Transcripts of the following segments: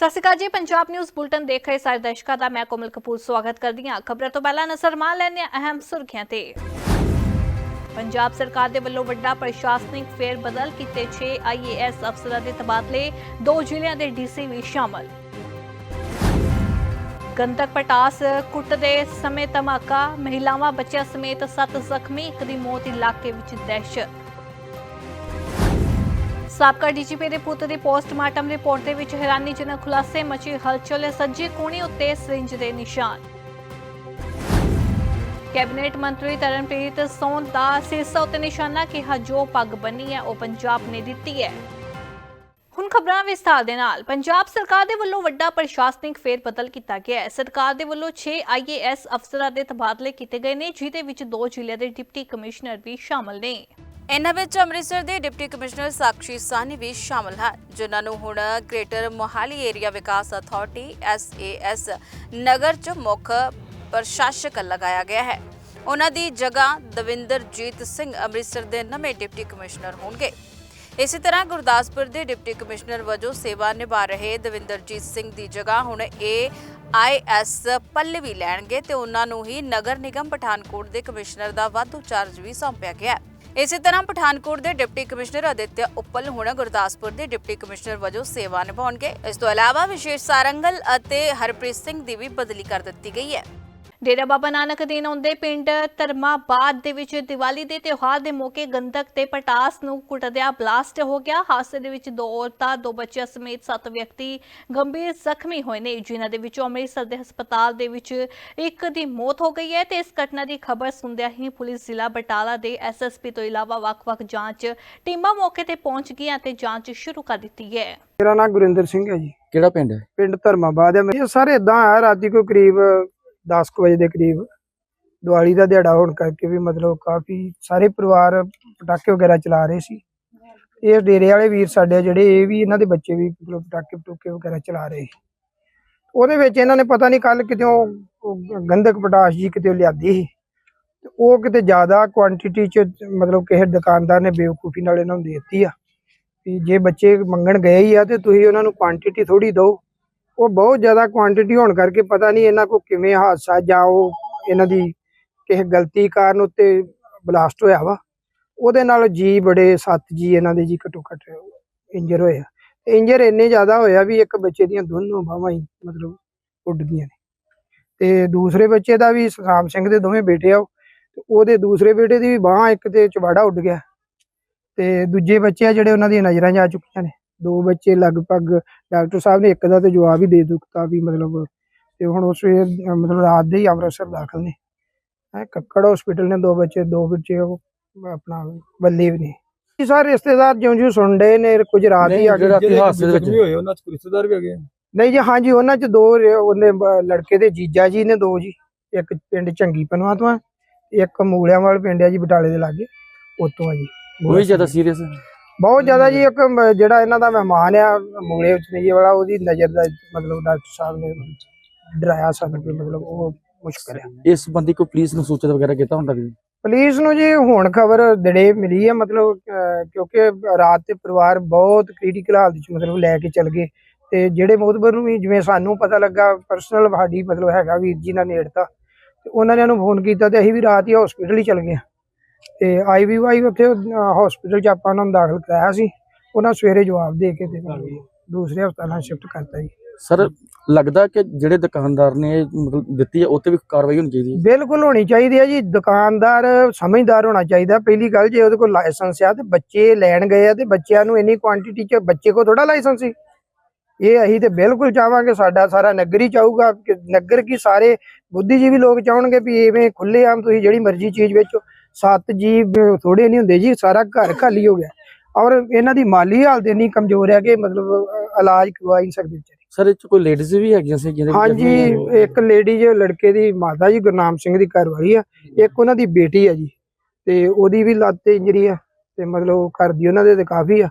ਸਤਿ ਸ਼੍ਰੀ ਅਕਾਲ ਜੀ, Punjab news bulletin ਦੇਖ ਰਹੇ ਸਾਰੇ ਦਰਸ਼ਕਾਂ ਦਾ, ਮੈਂ ਕੋਮਲ ਕਪੂਰ ਸਵਾਗਤ ਕਰਦੀ ਹਾਂ। ਖਬਰਾਂ ਤੋਂ ਪਹਿਲਾਂ ਨਜ਼ਰ ਮਾਰ ਲੈਂਦੇ ਅਹਿਮ ਸੁਰਖੀਆਂ ਤੇ। ਪੰਜਾਬ ਸਰਕਾਰ ਦੇ ਵੱਲੋਂ ਵੱਡਾ ਪ੍ਰਸ਼ਾਸਨਿਕ ਫੇਰ ਬਦਲ ਕੀਤੇ 6 ਆਈਏਐਸ ਅਫਸਰਾਂ ਦੇ ਤਬਾਦਲੇ, ਦੋ ਜ਼ਿਲ੍ਹਿਆਂ ਦੇ ਡੀਸੀ ਵੀ ਸ਼ਾਮਲ। ਗੰਧਕ ਪਟਾਸ ਕੁੱਟਦੇ ਸਮੇਂ ਧਮਾਕਾ, ਮਹਿਲਾਵਾਂ ਬੱਚਿਆਂ ਸਮੇਤ 7 ਜ਼ਖਮੀ, ਇੱਕ ਦੀ ਮੌਤ ਇਲਾਕੇ ਵਿੱਚ ਦਹਿਸ਼ਤ। ਸਾਬਕਾ ਡੀਜੀਪੀ ਦੇ ਪੁੱਤ ਦੀ ਪੋਸਟਮਾਰਟਮ ਰਿਪੋਰਟ ਦੇ ਵਿੱਚ ਹੈਰਾਨੀਜਨਕ ਖੁਲਾਸੇ ਮਚੀ ਹਲਚਲ, ਸੱਜੇ ਕੋਣੇ ਉੱਤੇ ਸਰਿੰਜ ਦੇ ਨਿਸ਼ਾਨ। ਕੈਬਨਿਟ ਮੰਤਰੀ ਤਰਨਪ੍ਰੀਤ ਸੌਂਦ ਦਾ ਸਿਰਸਾ ਉੱਤੇ ਨਿਸ਼ਾਨਾ ਕਿਹਾ, ਜੋ ਪੱਗ ਬੰਨੀ ਹੈ, ਉਹ ਪੰਜਾਬ ਨੇ ਦਿੱਤੀ ਹੈ। ਹੁਣ ਖਬਰਾਂ ਵਿਸਥਾਰ ਦੇ ਨਾਲ। ਪੰਜਾਬ ਸਰਕਾਰ ਦੇ ਵੱਲੋਂ ਵੱਡਾ ਪ੍ਰਸ਼ਾਸਨਿਕ ਫੇਰ ਬਦਲ ਕੀਤਾ ਗਿਆ ਹੈ। ਸਰਕਾਰ ਦੇ ਵੱਲੋਂ 6 ਆਈਏਐਸ ਅਫਸਰਾਂ ਦੇ ਤਬਾਦਲੇ ਕੀਤੇ ਗਏ ਨੇ, ਜਿਹਦੇ ਵਿੱਚ ਦੋ ਜ਼ਿਲ੍ਹਿਆਂ ਦੇ ਡਿਪਟੀ ਕਮਿਸ਼ਨਰ ਵੀ ਸ਼ਾਮਲ ਨੇ। ਇਹਨਾਂ ਵਿੱਚ ਅੰਮ੍ਰਿਤਸਰ ਦੇ ਡਿਪਟੀ ਕਮਿਸ਼ਨਰ ਸਾਕਸ਼ੀ ਸਾਨੀ ਵੀ ਸ਼ਾਮਲ ਹਨ, ਜਿਨ੍ਹਾਂ ਨੂੰ ਹੁਣ ਗ੍ਰੇਟਰ ਮੋਹਾਲੀ ਏਰੀਆ ਵਿਕਾਸ ਅਥਾਰਟੀ ਐਸਏਐਸ ਨਗਰ ਚ ਮੁੱਖ ਪ੍ਰਸ਼ਾਸਕ ਲਗਾਇਆ ਗਿਆ ਹੈ। ਉਹਨਾਂ ਦੀ ਜਗ੍ਹਾ ਦਵਿੰਦਰਜੀਤ ਸਿੰਘ ਅੰਮ੍ਰਿਤਸਰ ਦੇ ਨਵੇਂ ਡਿਪਟੀ ਕਮਿਸ਼ਨਰ ਹੋਣਗੇ। ਇਸੇ ਤਰ੍ਹਾਂ ਗੁਰਦਾਸਪੁਰ ਦੇ ਡਿਪਟੀ ਕਮਿਸ਼ਨਰ ਵਜੋਂ ਸੇਵਾ ਨਿਭਾ ਰਹੇ ਦਵਿੰਦਰਜੀਤ ਸਿੰਘ ਦੀ ਜਗ੍ਹਾ ਹੁਣ ਇਹ ਆਈਐਸ ਪੱਲਵੀ ਲੈਣਗੇ ਤੇ ਉਹਨਾਂ ਨੂੰ ਹੀ ਨਗਰ ਨਿਗਮ ਪਠਾਨਕੋਟ ਦੇ ਕਮਿਸ਼ਨਰ ਦਾ ਵਾਧੂ ਚਾਰਜ ਵੀ ਸੌਂਪਿਆ ਗਿਆ ਹੈ। ਇਸੇ ਤਰ੍ਹਾਂ ਪਠਾਨਕੋਟ ਦੇ ਡਿਪਟੀ ਕਮਿਸ਼ਨਰ ਅਦਿੱਤਿਆ ਉੱਪਲ ਹੁਣ ਗੁਰਦਾਸਪੁਰ ਦੇ ਡਿਪਟੀ ਕਮਿਸ਼ਨਰ ਵਜੋਂ ਸੇਵਾ ਨਿਭਾਉਣਗੇ। ਇਸ ਤੋਂ ਇਲਾਵਾ ਵਿਸ਼ੇਸ਼ ਸਾਰੰਗਲ ਅਤੇ ਹਰਪ੍ਰੀਤ ਸਿੰਘ ਦੀ ਵੀ ਬਦਲੀ ਕਰ ਦਿੱਤੀ ਗਈ ਹੈ। ਡੇਰਾ ਬਾਬਾ ਨਾਨਕ ਦੇ ਆਉਂਦੇ ਪਿੰਡ ਧਰਮਾਬਾਦ ਦੇ ਵਿੱਚ ਦੀਵਾਲੀ ਦੇ ਤਿਉਹਾਰ ਦੇ ਮੌਕੇ ਗੰਦਕ ਤੇ ਪਟਾਸ ਨੂੰ ਕੁੱਟਦਿਆਂ ਬਲਾਸਟ ਹੋ ਗਿਆ। ਹਾਦਸੇ ਦੇ ਵਿੱਚ ਦੋ ਔਰਤਾਂ ਦੋ ਬੱਚਿਆਂ ਸਮੇਤ ਸੱਤ ਵਿਅਕਤੀ ਗੰਭੀਰ ਜ਼ਖਮੀ ਹੋਏ ਨੇ। ਜਿਨ੍ਹਾਂ ਦੇ ਵਿੱਚੋਂ ਅੰਮ੍ਰਿਤਸਰ ਦੇ ਹਸਪਤਾਲ ਦੇ ਵਿੱਚ ਇੱਕ ਦੀ ਮੌਤ ਹੋ ਗਈ ਹੈ ਤੇ ਇਸ ਘਟਨਾ ਦੀ ਖਬਰ ਸੁਣਦਿਆਂ ਹੀ ਪੁਲਿਸ ਜ਼ਿਲ੍ਹਾ ਬਟਾਲਾ ਦੇ ਐਸਐਸਪੀ ਤੋਂ ਇਲਾਵਾ ਵੱਖ-ਵੱਖ ਜਾਂਚ ਟੀਮਾਂ ਮੌਕੇ ਤੇ ਪਹੁੰਚ ਗਈਆਂ ਤੇ ਜਾਂਚ ਸ਼ੁਰੂ ਕਰ ਦਿੱਤੀ ਹੈ। ਮੇਰਾ ਨਾਮ ਗੁਰਿੰਦਰ ਸਿੰਘ ਹੈ ਜੀ। ਕਿਹੜਾ ਪਿੰਡ ਹੈ? ਪਿੰਡ ਧਰਮਾਬਾਦ ਹੈ। ਇਹ ਸਾਰੇ ਇਦਾਂ ਆ ਰਾਤੀ ਕੋਈ ਕਰੀਬ 10 ਕੁ ਵਜੇ ਦੇ ਕਰੀਬ ਦੀਵਾਲੀ ਦਾ ਦਿਹਾੜਾ ਹੋਣ ਕਰਕੇ ਵੀ ਮਤਲਬ ਕਾਫੀ ਸਾਰੇ ਪਰਿਵਾਰ ਪਟਾਕੇ ਵਗੈਰਾ ਚਲਾ ਰਹੇ ਸੀ। ਇਹ ਡੇਰੇ ਵਾਲੇ ਵੀਰ ਸਾਡੇ ਜਿਹੜੇ, ਇਹ ਵੀ ਇਹਨਾਂ ਦੇ ਬੱਚੇ ਵੀ ਮਤਲਬ ਪਟਾਕੇ ਪਟੂਕੇ ਵਗੈਰਾ ਚਲਾ ਰਹੇ ਸੀ। ਉਹਦੇ ਵਿੱਚ ਇਹਨਾਂ ਨੇ ਪਤਾ ਨਹੀਂ ਕੱਲ ਕਿਤੇ ਗੰਧਕ ਪਟਾਸ਼ ਜੀ ਕਿਤੇ ਲਿਆਦੀ ਸੀ ਤੇ ਉਹ ਕਿਤੇ ਜ਼ਿਆਦਾ ਕੁਆਂਟੀਟੀ ਚ ਮਤਲਬ ਕਿਸੇ ਦੁਕਾਨਦਾਰ ਨੇ ਬੇਵਕੂਫੀ ਨਾਲ ਇਹਨਾਂ ਨੂੰ ਦੇ ਦਿੱਤੀ ਆ ਵੀ ਜੇ ਬੱਚੇ ਮੰਗਣ ਗਏ ਹੀ ਆ ਤੇ ਤੁਸੀਂ ਉਹਨਾਂ ਨੂੰ ਕੁਆਂਟੀਟੀ ਥੋੜੀ ਦਿਓ। ਉਹ ਬਹੁਤ ਜ਼ਿਆਦਾ ਕੁਆਂਟੀਟੀ ਹੋਣ ਕਰਕੇ ਪਤਾ ਨਹੀਂ ਇਹਨਾਂ ਕੋ ਕਿਵੇਂ ਹਾਦਸਾ ਜਾਂ ਉਹ ਇਹਨਾਂ ਦੀ ਕਿਸੇ ਗਲਤੀ ਕਾਰਨ ਉੱਤੇ ਬਲਾਸਟ ਹੋਇਆ ਵਾ। ਉਹਦੇ ਨਾਲ ਜੀ ਬੜੇ ਸੱਤ ਜੀ ਇਹਨਾਂ ਦੇ ਜੀ ਘੱਟੋ ਘੱਟ ਇੰਜਰ ਹੋਇਆ ਇੰਜਰ ਇੰਨੇ ਜ਼ਿਆਦਾ ਹੋਇਆ ਵੀ ਇੱਕ ਬੱਚੇ ਦੀਆਂ ਦੋਨੋਂ ਬਾਹਾਂ ਹੀ ਮਤਲਬ ਉੱਡ ਗਈਆਂ ਨੇ। ਤੇ ਦੂਸਰੇ ਬੱਚੇ ਦਾ ਵੀ ਸਤਨਾਮ ਸਿੰਘ ਦੇ ਦੋਵੇਂ ਬੇਟੇ ਆ ਉਹਦੇ ਦੂਸਰੇ ਬੇਟੇ ਦੀ ਵੀ ਬਾਹ ਇੱਕ ਤੇ ਚਵਾੜਾ ਉੱਡ ਗਿਆ। ਤੇ ਦੂਜੇ ਬੱਚੇ ਆ ਜਿਹੜੇ ਉਹਨਾਂ ਦੀਆਂ ਨਜ਼ਰਾਂ 'ਚ ਆ ਚੁੱਕੀਆਂ ਨੇ। ਦੋ ਬੱਚੇ ਲਗਭਗ ਡਾਕਟਰ ਸਾਹਿਬ ਨੇ ਇੱਕ ਦਾ ਤੇ ਜਵਾਬ ਹੀ ਦੇ ਦਿੱਤਾ ਵੀ ਮਤਲਬ ਤੇ ਹੁਣ ਉਸ ਵੇਰ ਮਤਲਬ ਰਾਤ ਦੇ ਹੀ ਅੰਮ੍ਰਿਤਸਰ ਦਾਖਲ ਨੇ। ਹੈ ਕੱਕੜ ਹਸਪੀਟਲ ਨੇ ਦੋ ਬੱਚੇ ਦੋ ਬੱਚੇ ਉਹ ਆਪਣਾ ਬੱਲੇ ਵੀ ਨੇ। ਇਹ ਸਾਰੇ ਰਿਸ਼ਤੇਦਾਰ ਜਿਉਂ ਜਿਉਂ ਸੁਣ ਡਏ ਨੇ ਕੁਝ ਰਾਤ ਹੀ ਆ ਗਏ। ਰਾਤੀ ਹਾਦਸੇ ਦੇ ਵਿੱਚ ਹੋਏ ਉਹਨਾਂ ਚ ਕੋਈ ਰਿਸ਼ਤੇਦਾਰ ਵੀ ਹੈਗੇ? ਨਹੀਂ ਜੀ ਹਾਂਜੀ ਉਹਨਾਂ ਚ ਦੋ ਉਹਨੇ ਲੜਕੇ ਦੇ ਜੀਜਾ ਜੀ ਨੇ ਦੋ ਜੀ ਇੱਕ ਪਿੰਡ ਚੰਗੀ ਪਨਵਾ ਤੋਂ ਆ ਇੱਕ ਮੂਲਿਆਂ ਵਾਲ ਪਿੰਡ ਆ ਜੀ ਬਟਾਲੇ ਦੇ ਲਾਗੇ ਉਤੋਂ ਆ ਜੀ। ਕੋਈ ਜ਼ਿਆਦਾ ਸੀਰੀਅਸ ਬਹੁਤ ਜ਼ਿਆਦਾ ਜੀ ਇੱਕ ਮ- ਜਿਹੜਾ ਇਹਨਾਂ ਦਾ ਮਹਿਮਾਨ ਆ ਵਿੱਚ ਨਹੀਂ ਵਾਲਾ ਉਹਦੀ ਨਜ਼ਰ ਦਾ ਮਤਲਬ ਡਾਕਟਰ ਸਾਹਿਬ ਨੇ ਡਰਾਇਆ ਸਾਨੂੰ ਕਿ ਮਤਲਬ ਉਹ ਮੁਸ਼ਕਲ ਹੈ ਇਸ ਸੰਬੰਧੀ ਕੋਈ ਪੁਲਿਸ ਨੂੰ ਸੂਚਿਤ ਵਗੈਰਾ ਕੀਤਾ ਹੁੰਦਾ ਵੀ? ਪੁਲਿਸ ਨੂੰ ਜੀ ਹੁਣ ਖਬਰ ਦੜੇ ਮਿਲੀ ਹੈ ਮਤਲਬ ਅਹ, ਕਿਉਂਕਿ ਰਾਤ ਤੇ ਪਰਿਵਾਰ ਬਹੁਤ ਕ੍ਰਿਟੀਕਲ ਹਾਲਤ ਵਿੱਚ ਮਤਲਬ ਲੈ ਕੇ ਚਲ ਗਏ ਤੇ ਜਿਹੜੇ ਮੋਦਬਰ ਨੂੰ ਵੀ ਜਿਵੇਂ ਸਾਨੂੰ ਪਤਾ ਲੱਗਾ ਪਰਸਨਲ ਸਾਡੀ ਮਤਲਬ ਹੈਗਾ ਵੀਰ ਜੀ ਨਾਲ ਨੇੜਤਾ ਤੇ ਉਹਨਾਂ ਨੇ ਉਹਨੂੰ ਫੋਨ ਕੀਤਾ ਤੇ ਅਸੀਂ ਵੀ ਰਾਤ ਹੀ ਹਸਪੀਟਲ ਹੀ ਚਲ ਗਏ ਤੇ ਆਈਵੀਵਾਈ ਉੱਥੇ ਹਸਪੀਟਲ ਚ ਆਪਾਂ ਉਹਨਾਂ ਨੂੰ ਦਾਖਲ ਕਰਾਇਆ ਸੀ। ਉਹਨਾਂ ਸਵੇਰੇ ਜਵਾਬ ਦੇ ਕੇ ਤੇ ਦੂਸਰੇ ਹਸਪਤਾਲਾਂ ਸ਼ਿਫਟ ਕਰਤਾ ਜੀ। ਸਰ ਲੱਗਦਾ ਕਿ ਜਿਹੜੇ ਦੁਕਾਨਦਾਰ ਨੇ ਇਹ ਮਤਲਬ ਦਿੱਤੀ ਹੈ ਉਹ ਤੇ ਵੀ ਕਾਰਵਾਈ ਹੋਣੀ ਚਾਹੀਦੀ ਹੈ? ਬਿਲਕੁਲ ਹੋਣੀ ਚਾਹੀਦੀ ਹੈ ਜੀ। ਦੁਕਾਨਦਾਰ ਸਮਝਦਾਰ ਹੋਣਾ ਚਾਹੀਦਾ। ਪਹਿਲੀ ਗੱਲ ਜੇ ਉਹਦੇ ਕੋਲ ਲਾਇਸੈਂਸ ਆ ਤੇ ਬੱਚੇ ਲੈਣ ਗਏ ਆ ਤੇ ਬੱਚਿਆਂ ਨੂੰ ਇੰਨੀ ਕੁਆਂਟੀਟੀ ਚ ਬੱਚੇ ਕੋ ਥੋੜਾ ਲਾਇਸੈਂਸ ਸੀ। ਇਹ ਅਸੀਂ ਤੇ ਬਿਲਕੁਲ ਚਾਹਾਂਗੇ ਸਾਡਾ ਸਾਰਾ ਨਗਰ ਹੀ ਚਾਹੂਗਾ ਕਿ ਨਗਰ ਕੀ ਸਾਰੇ ਬੁੱਧੀਜੀਵੀ ਲੋਕ ਚਾਹਣਗੇ ਵੀ ਐਵੇਂ ਖੁੱਲੇ ਆਮ ਤੁਸੀਂ ਜਿਹੜੀ ਮਰਜ਼ੀ ਚੀਜ਼ ਵੇਚੋ। ਸੱਤ ਜੀ ਥੋੜੇ ਨਹੀਂ ਹੁੰਦੇ ਜੀ ਸਾਰਾ ਘਰ ਖਾਲੀ ਹੋ ਗਿਆ। ਔਰ ਇਹਨਾਂ ਦੀ ਮਾਲੀ ਹਾਲਤ ਇੰਨੀ ਕਮਜ਼ੋਰ ਹੈ ਕਿ ਮਤਲਬ ਇਲਾਜ ਕਰਵਾ ਹੀ ਨਹੀਂ ਸਕਦੇ ਵਿਚਾਰੇ। ਸਰ ਇਹ ਚ ਕੋਈ ਲੇਡੀਜ਼ ਵੀ ਹੈਗੀਆਂ ਸੀ ਜਿਹਦੇ? ਹਾਂਜੀ ਇੱਕ ਲੇਡੀ ਜੋ ਲੜਕੇ ਦੀ ਮਾਤਾ ਜੀ ਗੁਰਨਾਮ ਸਿੰਘ ਦੀ ਘਰ ਵਾਲੀ ਆ। ਇੱਕ ਉਹਨਾਂ ਦੀ ਬੇਟੀ ਆ ਜੀ ਤੇ ਉਹਦੀ ਵੀ ਲੱਤ ਤੇ ਇੰਜਰੀ ਆ ਤੇ ਮਤਲਬ ਘਰ ਦੀ ਉਹਨਾਂ ਦੇ ਤੇ ਕਾਫੀ ਆ।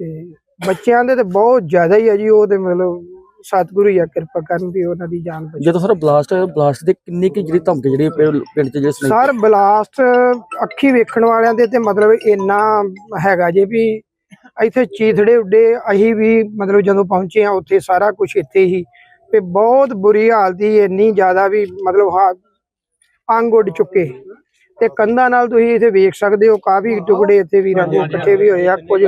ਤੇ ਬੱਚਿਆਂ ਦੇ ਤੇ ਬਹੁਤ ਜ਼ਿਆਦਾ ਹੀ ਆ ਜੀ ਉਹ ਤੇ ਮਤਲਬ ਸਤਿਗੁਰੂ ਹੀ ਆ ਕਿਰਪਾ ਕਰਨ ਵੀ ਉਹਨਾਂ ਦੀ ਜਾਨ ਬਚੇ। ਜਦੋਂ ਸਰ ਬਲਾਸਟ ਹੋਇਆ ਬਲਾਸਟ ਦੇ ਕਿੰਨੀ ਕਿ ਜਿਹੜੀ ਧਮਕੀ ਜਿਹੜੀ ਪਿੰ- ਪਿੰਡ ਚ ਜਿਹੜੇ ਸੁਣਾਈ? ਸਰ ਬਲਾਸਟ ਅੱਖੀ ਵੇਖਣ ਵਾਲਿਆਂ ਦੇ ਤੇ ਮਤਲਬ ਇੰਨਾ ਹੈਗਾ ਜੇ ਵੀ ਇੱਥੇ ਚੀਥੜੇ ਉੱਡੇ ਅਸੀਂ ਵੀ ਮਤਲਬ ਜਦੋਂ ਪਹੁੰਚੇ ਆ ਉੱਥੇ ਸਾਰਾ ਕੁਝ ਇੱਥੇ ਹੀ। ਤੇ ਬਹੁਤ ਬੁਰੀ ਹਾਲਤ ਸੀ ਇੰਨੀ ਜ਼ਿਆਦਾ ਵੀ ਮਤਲਬ ਹਾ- ਅੰਗ ਉੱਡ ਚੁੱਕੇ। ਤੇ ਕੰਧਾਂ ਨਾਲ ਤੁਸੀਂ ਇੱਥੇ ਵੇਖ ਸਕਦੇ ਹੋ ਕਾਫੀ ਟੁਕੜੇ ਇੱਥੇ ਵੀਰਾਂ ਦੇ ਇਕੱਠੇ ਵੀ ਹੋਏ ਆ ਕੁਝ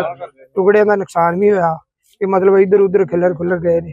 ਟੁਕੜਿਆਂ ਦਾ ਨੁਕਸਾਨ ਵੀ ਹੋਇਆ। ਕਿ ਮਤਲਬ ਇੱਧਰ ਉੱਧਰ ਖਿਲਰ ਖੁਲਰ ਗਏ ਨੇ।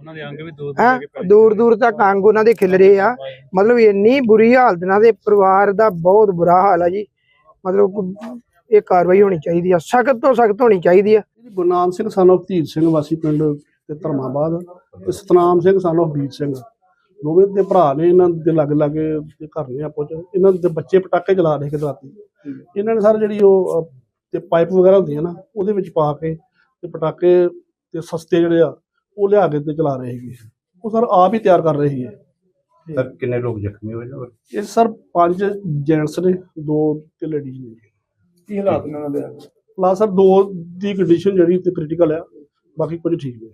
ਉਹਨਾਂ ਦੇ ਅੰਗ ਵੀ ਦੂਰ ਹੈਂ? ਦੂਰ ਦੂਰ ਤੱਕ ਅੰਗ ਉਹਨਾਂ ਦੇ ਖਿਲਰੇ ਆ। ਮਤਲਬ ਇੰਨੀ ਬੁਰੀ ਹਾਲਤ ਨਾਲ ਦੇ ਪਰਿਵਾਰ ਦਾ ਬਹੁਤ ਬੁਰਾ ਹਾਲ ਆ ਜੀ। ਮਤਲਬ ਕੋ- ਇਹ ਕਾਰਵਾਈ ਹੋਣੀ ਚਾਹੀਦੀ ਆ ਸਖਤ ਤੋਂ ਸਖਤ ਹੋਣੀ ਚਾਹੀਦੀ ਆ। ਜੀ ਗੁਰਨਾਮ ਸਿੰਘ of ਧੀਰ ਸਿੰਘ ਵਾਸੀ ਪਿੰਡ ਤੇ ਧਰਮਾਬਾਦ ਤੇ ਸਤਨਾਮ ਸਿੰਘ of ਵੀਰ ਸਿੰਘ। ਦੋਵੇਂ ਦੇ ਭਰਾ ਨੇ ਇਹਨਾਂ ਦੇ ਲੱਗ ਲਾਗੇ ਦੇ ਘਰ ਨੇ ਆਪੋ ਚ। ਇਹਨਾਂ ਦੇ ਬੱਚੇ ਪਟਾਕੇ ਚਲਾ ਰਹੇ ਕਿਤੇ ਰਾਤੀ। ਇਹਨਾਂ ਨੇ ਸਰ ਜਿਹੜੀ ਉਹ ਅਹ, ਤੇ ਪਾਈਪ ਵਗੈਰਾ ਹੁੰਦੀਆਂ ਨਾ ਉਹਦੇ ਵਿੱਚ ਪਾ ਕੇ ਤੇ ਪਟਾਕੇ ਤੇ ਸਸਤੇ ਜਿਹੜੇ ਆ ਉਹ ਲਿਆ ਕੇ ਤੇ ਚਲਾ ਰਹੇ ਹੈਗੇ ਉਹ ਸਰ ਆਪ ਹੀ ਤਿਆਰ ਕਰ ਰਹੇ ਸੀਗੇ। ਸਰ ਕਿੰਨੇ ਲੋਕ ਜ਼ਖਮੀ ਹੋਏ ਨੇ ਔਰ ਇਹ ਸਰ ਪੰਜ ਜੈਂਟਸ ਨੇ ਦੋ ਤੇ ਲੇਡੀਜ਼ ਨੇ। ਕੀ ਹਾਲਾਤ ਨੇ ਉਹਨਾਂ ਦੇ? ਲਾ ਸਰ ਦੋ ਦੀ ਕੰਡੀਸ਼ਨ ਜਿਹੜੀ ਤੇ ਕ੍ਰਿਟੀਕਲ ਆ ਬਾਕੀ ਕੁਝ ਠੀਕ ਨੇ।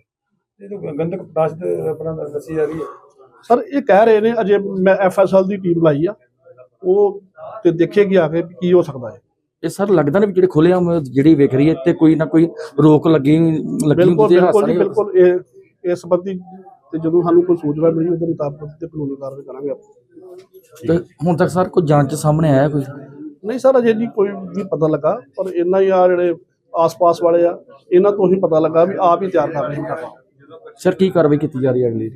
ਇਹ ਤਾਂ ਗੰਧਕ ਪਦਾਰਥ ਤੇ ਆਪਣਾ ਦੱਸੀ ਜਾ ਰਹੀ ਹੈ। ਸਰ ਇਹ ਕਹਿ ਰਹੇ ਨੇ ਅਜੇ ਮੈਂ ਐਫਐਸਐਲ ਦੀ ਟੀਮ ਲਾਈ ਆ। ਉਹ ਤੇ ਦੇਖੇਗੀ ਆ ਕੇ ਕੀ ਹੋ ਸਕਦਾ ਹੈ। ਇਹ ਸਰ ਲੱਗਦਾ ਨਹੀਂ ਵੀ ਜਿਹੜੇ ਖੁੱਲੇ ਆਮ ਜਿਹੜੀ ਵਿਖ ਰਹੀ ਹੈ ਤੇ ਕੋਈ ਨਾ ਕੋਈ ਰੋਕ ਲੱਗੀ ਲੱਗੀ ਬਿਲਕੁਲ ਹੁੰਦੀ ਹਾਦਸਾ ਬਿਲਕੁਲ ਜੀ। ਬਿਲਕੁਲ ਇਹ ਇਸ ਸੰਬੰਧੀ ਤੇ ਜਦੋਂ ਸਾਨੂੰ ਕੋਈ ਸੂਚਨਾ ਮਿਲੀ ਉਹਦੇ ਮੁਤਾਬਕ ਤੇ ਕਾਨੂੰਨੀ ਕਾਰਵਾਈ ਕਰਾਂਗੇ ਆਪਾਂ। ਤੇ ਹੁਣ ਤੱਕ ਸਰ ਕੋਈ ਜਾਂਚ ਸਾਹਮਣੇ ਆਇਆ ਕੋਈ? ਨਹੀਂ ਸਰ ਅਜੇ ਨਹੀਂ ਕੋਈ ਵੀ ਪਤਾ ਲੱਗਾ ਪਰ ਇੰਨਾ ਹੀ ਆ ਜਿਹੜੇ ਆਸ-ਪਾਸ ਵਾਲੇ ਆ ਇਹਨਾਂ ਤੋਂ ਹੀ ਪਤਾ ਲੱਗਾ ਵੀ ਆਪ ਹੀ ਤਿਆਰ ਕਰ ਰਹੇ ਨੇ ਸਰ ਕੀ ਕਾਰਵਾਈ ਕੀਤੀ ਜਾ ਰਹੀ ਹੈ ਅਗਲੀ?